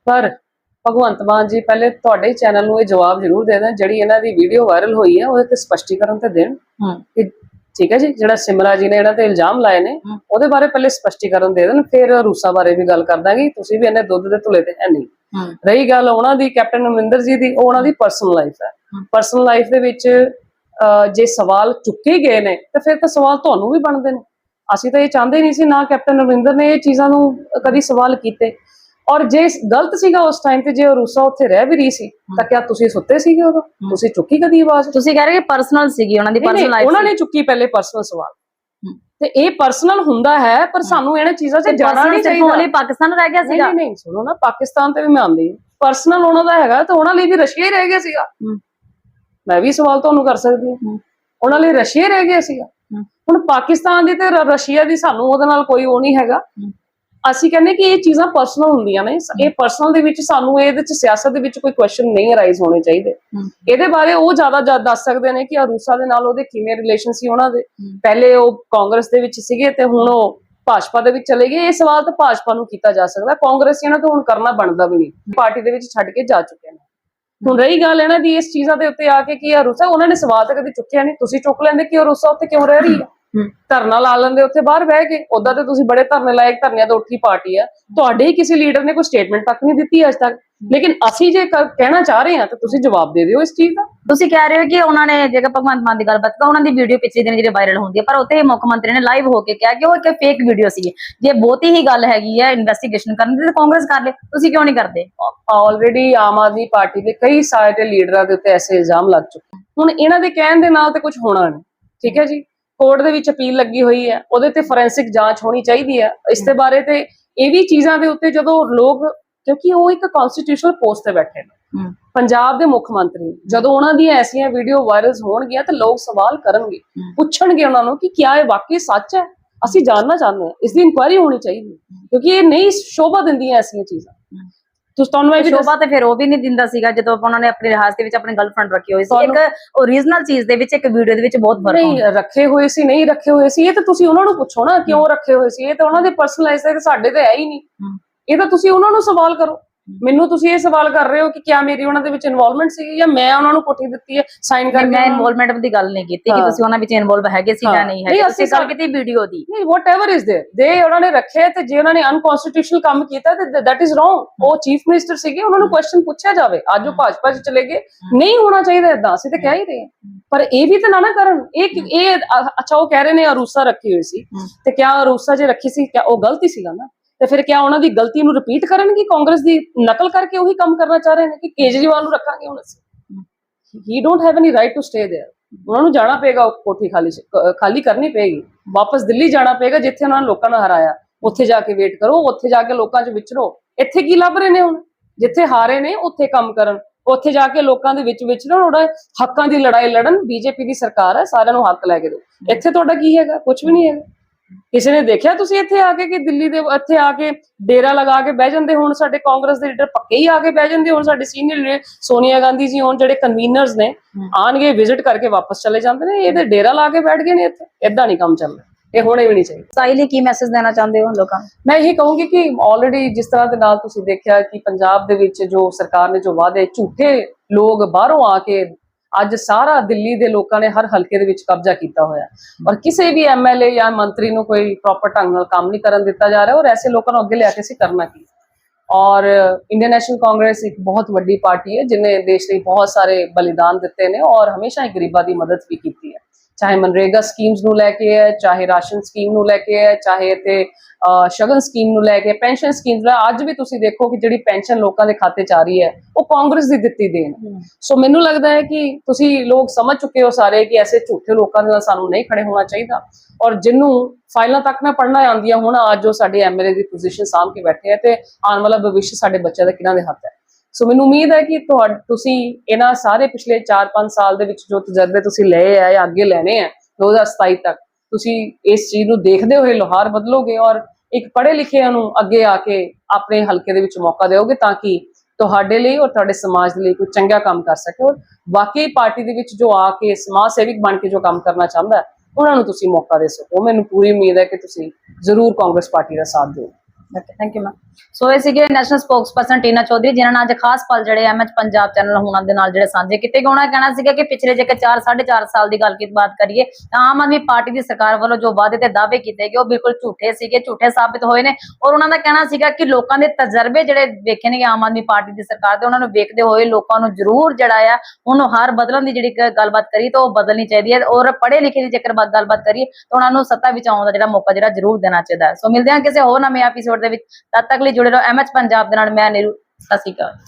ਪਰ ਭਗਵੰਤ ਮਾਨ ਜੀ ਪਹਿਲੇ ਤੁਹਾਡੇ ਚੈਨਲ ਨੂੰ ਇਹ ਜਵਾਬ ਜ਼ਰੂਰ ਦੇ ਦੇਣ ਜਿਹੜੀ ਇਹਨਾਂ ਦੀ ਵੀਡੀਓ ਵਾਇਰਲ ਹੋਈ ਹੈ ਉਹਦੇ ਤੇ ਸਪਸ਼ਟੀਕਰਨ ਤੇ ਦੇਣ ਕਿ ਠੀਕ ਹੈ ਜੀ ਜਿਹੜਾ ਸਿਮਰਾ ਜੀ ਨੇ ਇਹਨਾਂ ਤੇ ਇਲਜ਼ਾਮ ਲਾਏ ਨੇ। ਉਹਦੇ ਬਾਰੇ ਪਹਿਲੇ ਸਪਸ਼ਟੀਕਰਨ ਦੇ ਦੇਣ ਫਿਰ ਰੂਸਾ ਬਾਰੇ ਵੀ ਗੱਲ ਕਰ ਦਾਂਗੇ ਤੁਸੀਂ ਵੀ ਇਹਨੇ ਦੁੱਧ ਦੇ ਧੁਲੇ ਤੇ ਹੈ ਨਹੀਂ। ਰਹੀ ਗੱਲ ਉਹਨਾਂ ਦੀ ਕੈਪਟਨ ਅਮਰਿੰਦਰ ਜੀ ਦੀ ਉਹ ਉਹਨਾਂ ਦੀ ਪਰਸਨਲ ਲਾਈਫ ਹੈ। ਪਰਸਨਲ ਲਾਈਫ ਦੇ ਵਿੱਚ ਜੇ ਸਵਾਲ ਚੁੱਕੇ ਗਏ ਨੇ ਤਾਂ ਫਿਰ ਤਾਂ ਸਵਾਲ ਤੁਹਾਨੂੰ ਵੀ ਬਣਦੇ ਨੇ। ਅਸੀਂ ਤਾਂ ਇਹ ਚਾਹੁੰਦੇ ਨਹੀਂ ਸੀ ਨਾ ਕੈਪਟਨ ਅਮਰਿੰਦਰ ਨੇ ਇਹ ਚੀਜ਼ਾਂ ਨੂੰ ਕਦੀ ਸਵਾਲ ਕੀਤੇ। ਔਰ ਜੇ ਗਲਤ ਸੀਗਾ ਉਸ ਟਾਈਮ ਤੇ ਜੇ ਉਹ ਰੂਸਾ ਉੱਥੇ ਰਹਿ ਵੀ ਰਹੀ ਸੀ ਤਾਂ ਕਿਆ ਤੁਸੀਂ ਸੁੱਤੇ ਸੀਗੇ ਉਦੋਂ? ਤੁਸੀਂ ਚੁੱਕੀ ਕਦੀ ਆਵਾਜ਼? ਤੁਸੀਂ ਕਹਿ ਰਹੇ ਕਿ ਪਰਸਨਲ ਸੀਗੀ ਉਹਨਾਂ ਦੀ ਪਰਸਨਲ ਲਾਈਫ ਉਹਨਾਂ ਨੇ ਚੁੱਕੀ ਪਹਿਲੇ ਪਰਸਨਲ ਸਵਾਲ। ਤੇ ਇਹ ਪਰਸਨਲ ਹੁੰਦਾ ਹੈ ਪਰ ਸਾਨੂੰ ਇਹਨਾਂ ਚੀਜ਼ਾਂ 'ਚ ਜਾਣਾ ਨਹੀਂ ਚਾਹੀਦਾ ਲਈ ਪਾਕਿਸਤਾਨ ਰਹਿ ਗਿਆ ਸੀਗਾ ਨਹੀਂ ਨਹੀਂ ਸੁਣੋ ਨਾ ਪਾਕਿਸਤਾਨ ਤੇ ਵੀ ਮੈਂ ਆਉਂਦੀ ਪਰਸਨਲ ਉਹਨਾਂ ਦਾ ਹੈਗਾ ਤਾਂ ਉਹਨਾਂ ਲਈ ਵੀ ਰਸ਼ੀਆ ਹੀ ਰਹਿ ਗਿਆ ਸੀਗਾ। ਮੈਂ ਵੀ ਸਵਾਲ ਤੁਹਾਨੂੰ ਕਰ ਸਕਦੀ ਹਾਂ। ਉਹਨਾਂ ਲਈ ਰਸ਼ੀਆ ਹੀ ਰਹਿ ਗਿਆ ਸੀਗਾ। ਹੁਣ ਪਾਕਿਸਤਾਨ ਦੀ ਤੇ ਰਸ਼ੀਆ ਦੀ ਸਾਨੂੰ ਉਹਦੇ ਨਾਲ ਕੋਈ ਉਹ ਨਹੀਂ ਹੈਗਾ। ਅਸੀਂ ਕਹਿੰਦੇ ਕਿ ਇਹ ਚੀਜ਼ਾਂ ਪਰਸਨਲ ਹੁੰਦੀਆਂ ਨੇ। ਇਹ ਪਰਸਨਲ ਦੇ ਵਿੱਚ ਸਾਨੂੰ ਇਹਦੇ ਵਿੱਚ ਸਿਆਸਤ ਦੇ ਵਿੱਚ ਕੋਈ ਕੁਐਸਚਨ ਨਹੀਂ ਅਰਾਈਜ਼ ਹੋਣੇ ਚਾਹੀਦੇ। ਇਹਦੇ ਬਾਰੇ ਉਹ ਜ਼ਿਆਦਾ ਜ਼ਿਆਦਾ ਦੱਸ ਸਕਦੇ ਨੇ ਕਿ ਅਰੂਸਾ ਦੇ ਨਾਲ ਉਹਦੇ ਕਿਵੇਂ ਰਿਲੇਸ਼ਨ ਸੀ ਉਹਨਾਂ ਦੇ। ਪਹਿਲੇ ਉਹ ਕਾਂਗਰਸ ਦੇ ਵਿੱਚ ਸੀਗੇ ਤੇ ਹੁਣ ਉਹ ਭਾਜਪਾ ਦੇ ਵਿੱਚ ਚਲੇ ਗਏ। ਇਹ ਸਵਾਲ ਤਾਂ ਭਾਜਪਾ ਨੂੰ ਕੀਤਾ ਜਾ ਸਕਦਾ। ਕਾਂਗਰਸੀਆਂ ਨੂੰ ਤਾਂ ਹੁਣ ਕਰਨਾ ਬਣਦਾ ਵੀ ਨਹੀਂ। ਪਾਰਟੀ ਦੇ ਵਿੱਚ ਛੱਡ ਕੇ ਜਾ ਚੁੱਕੇ ਨੇ। ਹੁਣ ਰਹੀ ਗੱਲ ਇਹਨਾਂ ਦੀ ਇਸ ਚੀਜ਼ਾਂ ਦੇ ਉੱਤੇ ਆ ਕੇ ਕੀ ਅਰੂਸਾ ਉਹਨਾਂ ਨੇ ਸਵਾਲ ਤਾਂ ਕਦੇ ਚੁੱਕਿਆ ਨਹੀਂ। ਤੁਸੀਂ ਚੁੱਕ ਲੈਂਦੇ ਕਿ ਅਰੂਸਾ ਉੱਥੇ ਕਿਉਂ ਰਹਿ ਰਹੀ ਹੈ। ਧਰਨਾ ਲਾ ਲੈਂਦੇ ਉੱਥੇ ਬਾਹਰ ਬਹਿ ਕੇ। ਉਦਾਂ ਤੇ ਤੁਸੀਂ ਬੜੇ ਧਰਨੇ ਲਾਇਕ ਧਰਨਿਆਂ ਤੋਂ ਉੱਠੀ ਪਾਰਟੀ ਆ। ਤੁਹਾਡੇ ਹੀ ਕਿਸੇ ਲੀਡਰ ਨੇ ਕੋਈ ਸਟੇਟਮੈਂਟ ਤੱਕ ਨਹੀਂ ਦਿੱਤੀ ਅੱਜ ਤੱਕ। ਲੇਕਿਨ ਅਸੀਂ ਜੇ ਕਹਿਣਾ ਚਾਹ ਰਹੇ ਹਾਂ ਤਾਂ ਤੁਸੀਂ ਜਵਾਬ ਦੇ ਦਿਓ ਇਸ ਚੀਜ਼ ਦਾ। ਤੁਸੀਂ ਕਹਿ ਰਹੇ ਹੋ ਕਿ ਉਹਨਾਂ ਨੇ ਜੇਕਰ ਭਗਵੰਤ ਮਾਨ ਦੀ ਗੱਲਬਾਤ ਕਰ ਉਹਨਾਂ ਦੀ ਵੀਡੀਓ ਪਿਛਲੇ ਦਿਨ ਜਿਹੜੀ ਵਾਇਰਲ ਹੁੰਦੀ ਹੈ ਪਰ ਉੱਥੇ ਮੁੱਖ ਮੰਤਰੀ ਨੇ ਲਾਈਵ ਹੋ ਕੇ ਕਿਹਾ ਕਿ ਉਹ ਇੱਕ ਫੇਕ ਵੀਡੀਓ ਸੀ ਜੇ ਬਹੁਤੀ ਹੀ ਗੱਲ ਹੈਗੀ ਹੈ ਇਨਵੈਸਟੀਗੇਸ਼ਨ ਕਰਨ ਦੀ ਤਾਂ ਕਾਂਗਰਸ ਕਰ ਲੇ। ਤੁਸੀਂ ਕਿਉਂ ਨਹੀਂ ਕਰਦੇ? ਆਲਰੇਡੀ ਆਮ ਆਦਮੀ ਪਾਰਟੀ ਦੇ ਕਈ ਸਾਰੇ ਲੀਡਰਾਂ ਦੇ ਉੱਤੇ ਐਸੇ ਇਲਜ਼ਾਮ ਲੱਗ ਚੁੱਕੇ। ਹੁਣ ਇਹਨਾਂ ਦੇ ਕਹਿਣ ਦੇ ਨਾਲ ਤੇ ਕੁਝ ਹੋਣਾ ਨਹੀਂ। ਠੀਕ ਹੈ ਜੀ? ਕੋਰਟ ਦੇ ਵਿੱਚ ਅਪੀਲ ਲੱਗੀ ਹੋਈ ਹੈ ਉਹਦੇ ਤੇ ਫੋਰੈਂਸਿਕ ਜਾਂਚ ਹੋਣੀ ਚਾਹੀਦੀ ਹੈ। ਇਸ ਦੇ ਬਾਰੇ ਤੇ ਇਹ ਵੀ ਚੀਜ਼ਾਂ ਦੇ ਉੱਤੇ ਜਦੋਂ ਲੋਕ ਕਿਉਂਕਿ ਉਹ ਇੱਕ ਕਨਸਟੀਟਿਊਸ਼ਨਲ ਪੋਸਟ ਤੇ ਬੈਠੇ ਨੇ। ਪੰਜਾਬ ਦੇ ਮੁੱਖ ਮੰਤਰੀ ਜਦੋਂ ਉਹਨਾਂ ਦੀਆਂ ਐਸੀਆਂ ਵੀਡੀਓ ਵਾਇਰਲਸ ਹੋਣਗੀਆਂ ਤਾਂ ਲੋਕ ਸਵਾਲ ਕਰਨਗੇ। ਪੁੱਛਣਗੇ ਉਹਨਾਂ ਨੂੰ ਕਿ ਕਿਆ ਇਹ ਵਾਕਈ ਸੱਚ ਹੈ? ਅਸੀਂ ਜਾਣਨਾ ਚਾਹੁੰਦੇ ਹਾਂ ਇਸ ਦੀ ਇਨਕੁਆਇਰੀ ਹੋਣੀ ਚਾਹੀਦੀ ਕਿਉਂਕਿ ਇਹ ਨਹੀਂ ਸ਼ੋਭਾ ਦਿੰਦੀਆਂ ਐਸੀਆਂ ਚੀਜ਼ਾਂ। ਤੁਸੀਂ ਤੁਹਾਨੂੰ ਮੈਂ ਵੀ ਸ਼ੋਭਾ ਤੇ ਫਿਰ ਉਹ ਵੀ ਨਹੀਂ ਦਿੰਦਾ ਸੀਗਾ ਜਦੋਂ ਉਹਨਾਂ ਨੇ ਆਪਣੀ ਰਿਹਾਜ਼ ਦੇ ਵਿੱਚ ਆਪਣੀ ਗਰਲਫ੍ਰੈਂਡ ਰੱਖੀ ਹੋਈ ਸੀ। ਇੱਕ ਓਰੀਜਨਲ ਚੀਜ਼ ਦੇ ਵਿੱਚ ਇੱਕ ਵੀਡੀਓ ਦੇ ਵਿੱਚ ਬਹੁਤ ਫ਼ਰਕ ਹੁੰਦਾ ਨਹੀਂ ਰੱਖੇ ਹੋਏ ਸੀ ਨਹੀਂ ਰੱਖੇ ਹੋਏ ਸੀ ਇਹ ਤਾਂ ਤੁਸੀਂ ਉਹਨਾਂ ਨੂੰ ਪੁੱਛੋ ਨਾ ਕਿਉਂ ਰੱਖੇ ਹੋਏ ਸੀ? ਇਹ ਤਾਂ ਉਹਨਾਂ ਦੇ ਪਰਸਨਲਾਈਜ਼ ਹੈ ਤੇ ਸਾਡੇ ਤੇ ਹੈ ਹੀ ਨਹੀਂ। ਇਹ ਤਾਂ ਤੁਸੀਂ ਉਹਨਾਂ ਨੂੰ ਸਵਾਲ ਕਰੋ। ਮੈਨੂੰ ਤੁਸੀਂ ਇਹ ਸਵਾਲ ਕਰ ਰਹੇ ਹੋ ਕਿ ਕਿਆ ਮੇਰੀ ਉਹਨਾਂ ਦੇ ਵਿੱਚ ਇਨਵੋਲਵਮੈਂਟ ਸੀ ਜਾਂ ਮੈਂ ਉਹਨਾਂ ਨੂੰ ਕੋਠੀ ਦਿੱਤੀ ਹੈ ਸਾਈਨ ਨਹੀਂ, ਕਰਕੇ ਮੈਂ ਉਹਨਾਂ ਨੂੰ- ਇਨਵੋਲਵਮੈਂਟ ਦੀ ਗੱਲ ਨਹੀਂ ਕੀਤੀ ਕਿ ਹਾਂ। ਤੁਸੀਂ ਉਹਨਾਂ ਵਿੱਚ ਇਨਵੋਲਵ ਹੈਗੇ ਸੀ ਜਾਂ ਹਾਂ। ਨਹੀਂ ਨਹੀਂ, ਹੈਗੇ ਅਸੀਂ ਅਸੀਂ ਗੱਲ ਸਾ- ਕੀਤੀ ਵੀਡੀਓ ਦੀ ਨਹੀਂ ਵਾਟ ਏਵਰ ਇਜ਼ देयर ਦੇ ਉਹਨਾਂ ਨੇ ਰੱਖੇ ਤੇ ਜੇ ਉਹਨਾਂ ਨੇ ਅਨਕਨਸਟੀਟਿਊਸ਼ਨਲ ਕੰਮ ਕੀਤਾ ਤੇ ਦੈਟ ਇਜ਼ ਰੋਂਗ ਉਹ ਚੀਫ ਮਿਨਿਸਟਰ ਸੀਗੇ ਉਹਨਾਂ ਨੂੰ ਕੁਐਸਚਨ ਪੁੱਛਿਆ ਜਾਵੇ ਅੱਜ ਉਹ ਭਾਜਪਾ 'ਚ ਚਲੇ ਗਏ ਨਹੀਂ ਹੋਣਾ ਚਾਹੀਦਾ ਇਦਾਂ ਅਸੀਂ ਤਾਂ ਕਹਿ ਹੀ ਰਹੇ ਹਾਂ ਪਰ ਇਹ ਵੀ ਤਾਂ ਨਾ ਨਾ ਕਰਨ ਇਹ ਕਿ- ਇਹ ਅ- ਅੱਛਾ ਉਹ ਕਹਿ ਰਹੇ ਨੇ ਅਰੂਸਾ ਰੱਖੀ ਹੋਈ ਸੀ ਹਮ। ਤੇ ਕਿਆ ਅਰੂਸਾ ਜੇ ਰੱਖੀ ਸੀ ਕਿਆ ਉਹ ਗਲਤੀ ਸੀਗਾ ਨਾ ਤੇ ਫਿਰ ਕਿਆ ਉਹਨਾਂ ਦੀ ਗਲਤੀ ਨੂੰ ਰਿਪੀਟ ਕਰਨਗੇ ਕਾਂਗਰਸ ਦੀ ਨਕਲ ਕਰਕੇ ਉਹੀ ਕੰਮ ਕਰਨਾ ਚਾਹ ਰਹੇ ਨੇ ਕਿ ਕੇਜਰੀਵਾਲ ਨੂੰ ਰੱਖਾਂਗੇ ਹੁਣ ਅਸੀਂ he don't have any right to stay there ਉਹਨਾਂ ਨੂੰ ਜਾਣਾ ਪਏਗਾ ਉਹ ਕੋਠੀ ਖਾਲੀ ਚ- ਕ- ਖਾਲੀ ਕਰਨੀ ਪਏਗੀ ਵਾਪਸ ਦਿੱਲੀ ਜਾਣਾ ਪਏਗਾ ਜਿੱਥੇ ਉਹਨਾਂ ਨੇ ਲੋਕਾਂ ਨੂੰ ਹਰਾਇਆ ਉੱਥੇ ਜਾ ਕੇ ਵੇਟ ਕਰੋ ਉੱਥੇ ਜਾ ਕੇ ਲੋਕਾਂ 'ਚ ਵਿਚਰੋ ਇੱਥੇ ਕੀ ਲੱਭ ਰਹੇ ਨੇ ਹੁਣ ਜਿੱਥੇ ਹਾਰੇ ਨੇ ਉੱਥੇ ਕੰਮ ਕਰਨ ਉੱਥੇ ਜਾ ਕੇ ਲੋਕਾਂ ਦੇ ਵਿੱਚ ਵਿਚਰਨ ਉਹਦਾ ਹੱਕਾਂ ਦੀ ਲੜਾਈ ਲੜਨ ਬੀਜੇਪੀ ਦੀ ਸਰਕਾਰ ਹੈ ਸਾਰਿਆਂ ਨੂੰ ਹੱਕ ਲੈ ਕੇ ਦਿਓ ਇੱਥੇ ਤੁਹਾਡਾ ਕੀ ਹੈਗਾ ਕੁਝ ਵੀ ਨਹੀਂ ਹੈਗਾ ਕਿਸੇ ਨੇ ਦੇਖਿਆ ਤੁਸੀਂ ਇੱਥੇ ਆ ਕੇ ਕਿ ਦਿੱਲੀ ਦੇ ਇੱਥੇ ਆ ਕੇ ਡੇਰਾ ਲਗਾ ਕੇ ਬਹਿ ਜਾਂਦੇ ਹੁਣ? ਸਾਡੇ ਕਾਂਗਰਸ ਦੇ ਲੀਡਰ ਪੱਕੇ ਹੀ ਆ ਕੇ ਬਹਿ ਜਾਂਦੇ ਹੁਣ? ਸਾਡੇ ਸੀਨੀਅਰ ਸੋਨੀਆ ਗਾਂਧੀ ਜੀ ਹੁਣ ਜਿਹੜੇ ਕਨਵੀਨਰਸ ਨੇ ਆਣਗੇ ਵਿਜ਼ਿਟ ਕਰਕੇ ਵਾਪਸ ਚਲੇ ਜਾਂਦੇ ਨੇ। ਇਹਦੇ ਡੇਰਾ ਲਾ ਕੇ ਬੈਠ ਗਏ ਨੇ ਇੱਥੇ। ਇਦਾਂ ਨਹੀਂ ਕੰਮ ਚੱਲਦਾ। ਇਹ ਹੋਣੇ ਵੀ ਨਹੀਂ ਚਾਹੀਦੇ। ਸਾਈ ਲਈ ਕੀ ਮੈਸੇਜ ਦੇਣਾ ਚਾਹੁੰਦੇ ਹੋ ਲੋਕਾਂ ਮੈਂ ਇਹੀ ਕਹੂੰਗੀ ਕਿ ਆਲਰੇਡੀ ਜਿਸ ਤਰ੍ਹਾਂ ਦੇ ਨਾਲ ਤੁਸੀਂ ਦੇਖਿਆ ਕਿ ਪੰਜਾਬ ਦੇ ਵਿੱਚ ਜੋ ਸਰਕਾਰ ਨੇ ਜੋ ਵਾਅਦੇ ਝੂਠੇ ਲੋਕ ਬਾਹਰੋਂ ਆ ਕੇ ਅੱਜ ਸਾਰਾ ਦਿੱਲੀ ਦੇ ਲੋਕਾਂ ਨੇ ਹਰ ਹਲਕੇ ਦੇ ਵਿੱਚ ਕਬਜ਼ਾ ਕੀਤਾ ਹੋਇਆ। ਔਰ ਕਿਸੇ ਵੀ ਐਮਐਲਏ ਜਾਂ ਮੰਤਰੀ ਨੂੰ ਕੋਈ ਪ੍ਰੋਪਰ ਢੰਗ ਨਾਲ ਕੰਮ ਨਹੀਂ ਕਰਨ ਦਿੱਤਾ ਜਾ ਰਿਹਾ, ਔਰ ਐਸੇ ਲੋਕਾਂ ਨੂੰ ਅੱਗੇ ਲਿਆ ਕੇ ਅਸੀਂ ਕਰਨਾ ਕੀ? ਔਰ ਇੰਡੀਅਨ ਨੈਸ਼ਨਲ ਕਾਂਗਰਸ ਇੱਕ ਬਹੁਤ ਵੱਡੀ ਪਾਰਟੀ ਹੈ, ਜਿਨੇ ਦੇਸ਼ ਲਈ ਬਹੁਤ ਸਾਰੇ ਬਲੀਦਾਨ ਦਿੱਤੇ ਨੇ ਔਰ ਹਮੇਸ਼ਾ ਹੀ ਗਰੀਬਾਂ ਦੀ ਮਦਦ ਵੀ ਕੀਤੀ ਹੈ। ਚਾਹੇ ਮਨਰੇਗਾ ਸਕੀਮਸ ਨੂੰ ਲੈ ਕੇ ਹੈ ਚਾਹੇ ਰਾਸ਼ਨ ਸਕੀਮ ਨੂੰ ਲੈ ਕੇ ਹੈ ਚਾਹੇ ਤੇ ਸ਼ਗਨ ਸਕੀਮ ਨੂੰ ਲੈ ਕੇ ਪੈਨਸ਼ਨ ਸਕੀਮਸ ਲੈ ਅੱਜ ਵੀ ਤੁਸੀਂ ਦੇਖੋ ਕਿ ਜਿਹੜੀ ਪੈਨਸ਼ਨ ਲੋਕਾਂ ਦੇ ਖਾਤੇ 'ਚ ਆ ਰਹੀ ਹੈ ਉਹ ਕਾਂਗਰਸ ਦੀ ਦਿੱਤੀ ਦੇਣ। ਸੋ ਮੈਨੂੰ ਲੱਗਦਾ ਹੈ ਕਿ ਤੁਸੀਂ ਲੋਕ ਸਮਝ ਚੁੱਕੇ ਹੋ ਸਾਰੇ ਕਿ ਐਸੇ ਝੂਠੇ ਲੋਕਾਂ ਦੇ ਨਾਲ ਸਾਨੂੰ ਨਹੀਂ ਖੜੇ ਹੋਣਾ ਚਾਹੀਦਾ। ਔਰ ਜਿੰਨੂੰ ਫਾਈਲਾਂ ਤੱਕ ਨਾ ਪੜਨਾ ਆਉਂਦੀਆਂ ਹੁਣ ਅੱਜ ਜੋ ਸਾਡੇ ਐਮਐਲਏ ਦੀ ਪੋਜੀਸ਼ਨ ਸਾਂਭ ਕੇ ਬੈਠੇ ਆ ਤੇ ਆਉਣ ਵਾਲਾ ਭਵਿੱਖ ਸਾਡੇ ਬੱਚਿਆਂ ਦਾ ਕਿਹਨਾਂ ਦੇ ਹੱਥ ਹੈ। ਸੋ ਮੈਨੂੰ ਉਮੀਦ ਹੈ ਕਿ ਤੁਹਾ ਤੁਸੀਂ ਇਹਨਾਂ ਸਾਰੇ ਪਿਛਲੇ 4-5 ਸਾਲ ਦੇ ਵਿੱਚ ਜੋ ਤਜਰਬੇ ਤੁਸੀਂ ਲਏ ਆ ਜਾਂ ਅੱਗੇ ਲੈਣੇ ਆ 2027 ਤੱਕ ਤੁਸੀਂ ਇਸ ਚੀਜ਼ ਨੂੰ ਦੇਖਦੇ ਹੋਏ ਲੋਹਾਰ ਬਦਲੋਗੇ ਔਰ ਇੱਕ ਪੜ੍ਹੇ ਲਿਖਿਆਂ ਨੂੰ ਅੱਗੇ ਆ ਕੇ ਆਪਣੇ ਹਲਕੇ ਦੇ ਵਿੱਚ ਮੌਕਾ ਦਿਓਗੇ ਤਾਂ ਕਿ ਤੁਹਾਡੇ ਲਈ ਔਰ ਤੁਹਾਡੇ ਸਮਾਜ ਦੇ ਲਈ ਕੋਈ ਚੰਗਾ ਕੰਮ ਕਰ ਸਕੇ ਔਰ ਵਾਕਈ ਪਾਰਟੀ ਦੇ ਵਿੱਚ ਜੋ ਆ ਕੇ ਸਮਾਜ ਸੇਵਕ ਬਣ ਕੇ ਜੋ ਕੰਮ ਕਰਨਾ ਚਾਹੁੰਦਾ ਉਹਨਾਂ ਨੂੰ ਤੁਸੀਂ ਮੌਕਾ ਦੇ ਸਕੋ। ਮੈਨੂੰ ਪੂਰੀ ਉਮੀਦ ਹੈ ਕਿ ਤੁਸੀਂ ਜ਼ਰੂਰ ਕਾਂਗਰਸ ਪਾਰਟੀ ਦਾ ਸਾਥ ਦਿਓ okay thank you ma'am so ਇਹ ਸੀਗੇ ਨੈਸ਼ਨਲ ਸਪੋਕਸਪਰਸਨ ਟੀਨਾ ਚੌਧਰੀ ਜਿਨ੍ਹਾਂ ਨੇ ਅੱਜ ਖਾਸ ਪਲ ਜਿਹੜੇ ਐਮਐਚ ਪੰਜਾਬ ਚੈਨਲ ਹੋਣਾ ਦੇ ਨਾਲ ਜਿਹੜੇ ਸਾਂਝੇ ਕੀਤੇ ਗਏ। ਉਹਨਾਂ ਦਾ ਕਹਿਣਾ ਸੀਗਾ ਕਿ ਪਿਛਲੇ ਜੇਕਰ ਕਿ 4 4.5 ਸਾਲ ਦੀ ਗੱਲ ਕੀ ਬਾਤ ਕਰੀਏ, ਤਾਂ ਆਮ ਆਦਮੀ ਪਾਰਟੀ ਦੀ ਸਰਕਾਰ ਵੱਲੋਂ ਜੋ ਵਾਅਦੇ ਤੇ ਦਾਅਵੇ ਕੀਤੇ ਗਏ, ਉਹ ਬਿਲਕੁਲ ਝੂਠੇ ਸੀਗੇ, ਝੂਠੇ ਸਾਬਿਤ ਹੋਏ ਨੇ। ਔਰ ਉਹਨਾਂ ਦਾ ਕਹਿਣਾ ਸੀਗਾ ਕਿ ਲੋਕਾਂ ਦੇ ਤਜਰਬੇ ਜਿਹੜੇ ਵੇਖੇ ਨੇ ਆਮ ਆਦਮੀ ਪਾਰਟੀ ਦੀ ਸਰਕਾਰ ਦੇ, ਉਹਨਾਂ ਨੂੰ ਵੇਖਦੇ ਹੋਏ ਲੋਕਾਂ ਨੂੰ ਜ਼ਰੂਰ ਜਿਹੜਾ ਆ, ਉਹਨੂੰ ਹਾਰ ਬਦਲਣ ਦੀ ਜਿਹੜੀ ਗੱਲਬਾਤ ਕਰੀ, ਤਾਂ ਉਹ ਬਦਲਣੀ ਚਾਹੀਦੀ ਹੈ। ਔਰ ਪੜ੍ਹੇ ਲਿਖੇ ਦੀ ਜੇਕਰ ਗੱਲਬਾਤ ਕਰੀਏ, ਤਾਂ ਉਹਨਾਂ ਨੂੰ ਸੱਤਾ ਵਿੱਚ ਆਉਣ ਦਾ ਜਿਹੜਾ ਮੌਕਾ ਜਿਹੜਾ ਜ਼ਰੂਰ ਦੇਣਾ ਚਾਹੀਦਾ ਹੈ। ਸੋ ਮਿਲਦੇ ਹਾਂ ਕਿਸੇ ਹੋਰ ਨਵੇਂ ਐਪੀਸੋਡ ਦੇ ਵਿੱਚ। ਤਦ ਤੱਕ ਲਈ ਜੁੜੇ ਰਹੋ। ਐਮਐਚ ਪੰਜਾਬ ਦੇ ਨਾਲ ਮੈਂ ਨੀਰੂ ਸਤਿ ਸ਼੍ਰੀ ਅਕਾਲ।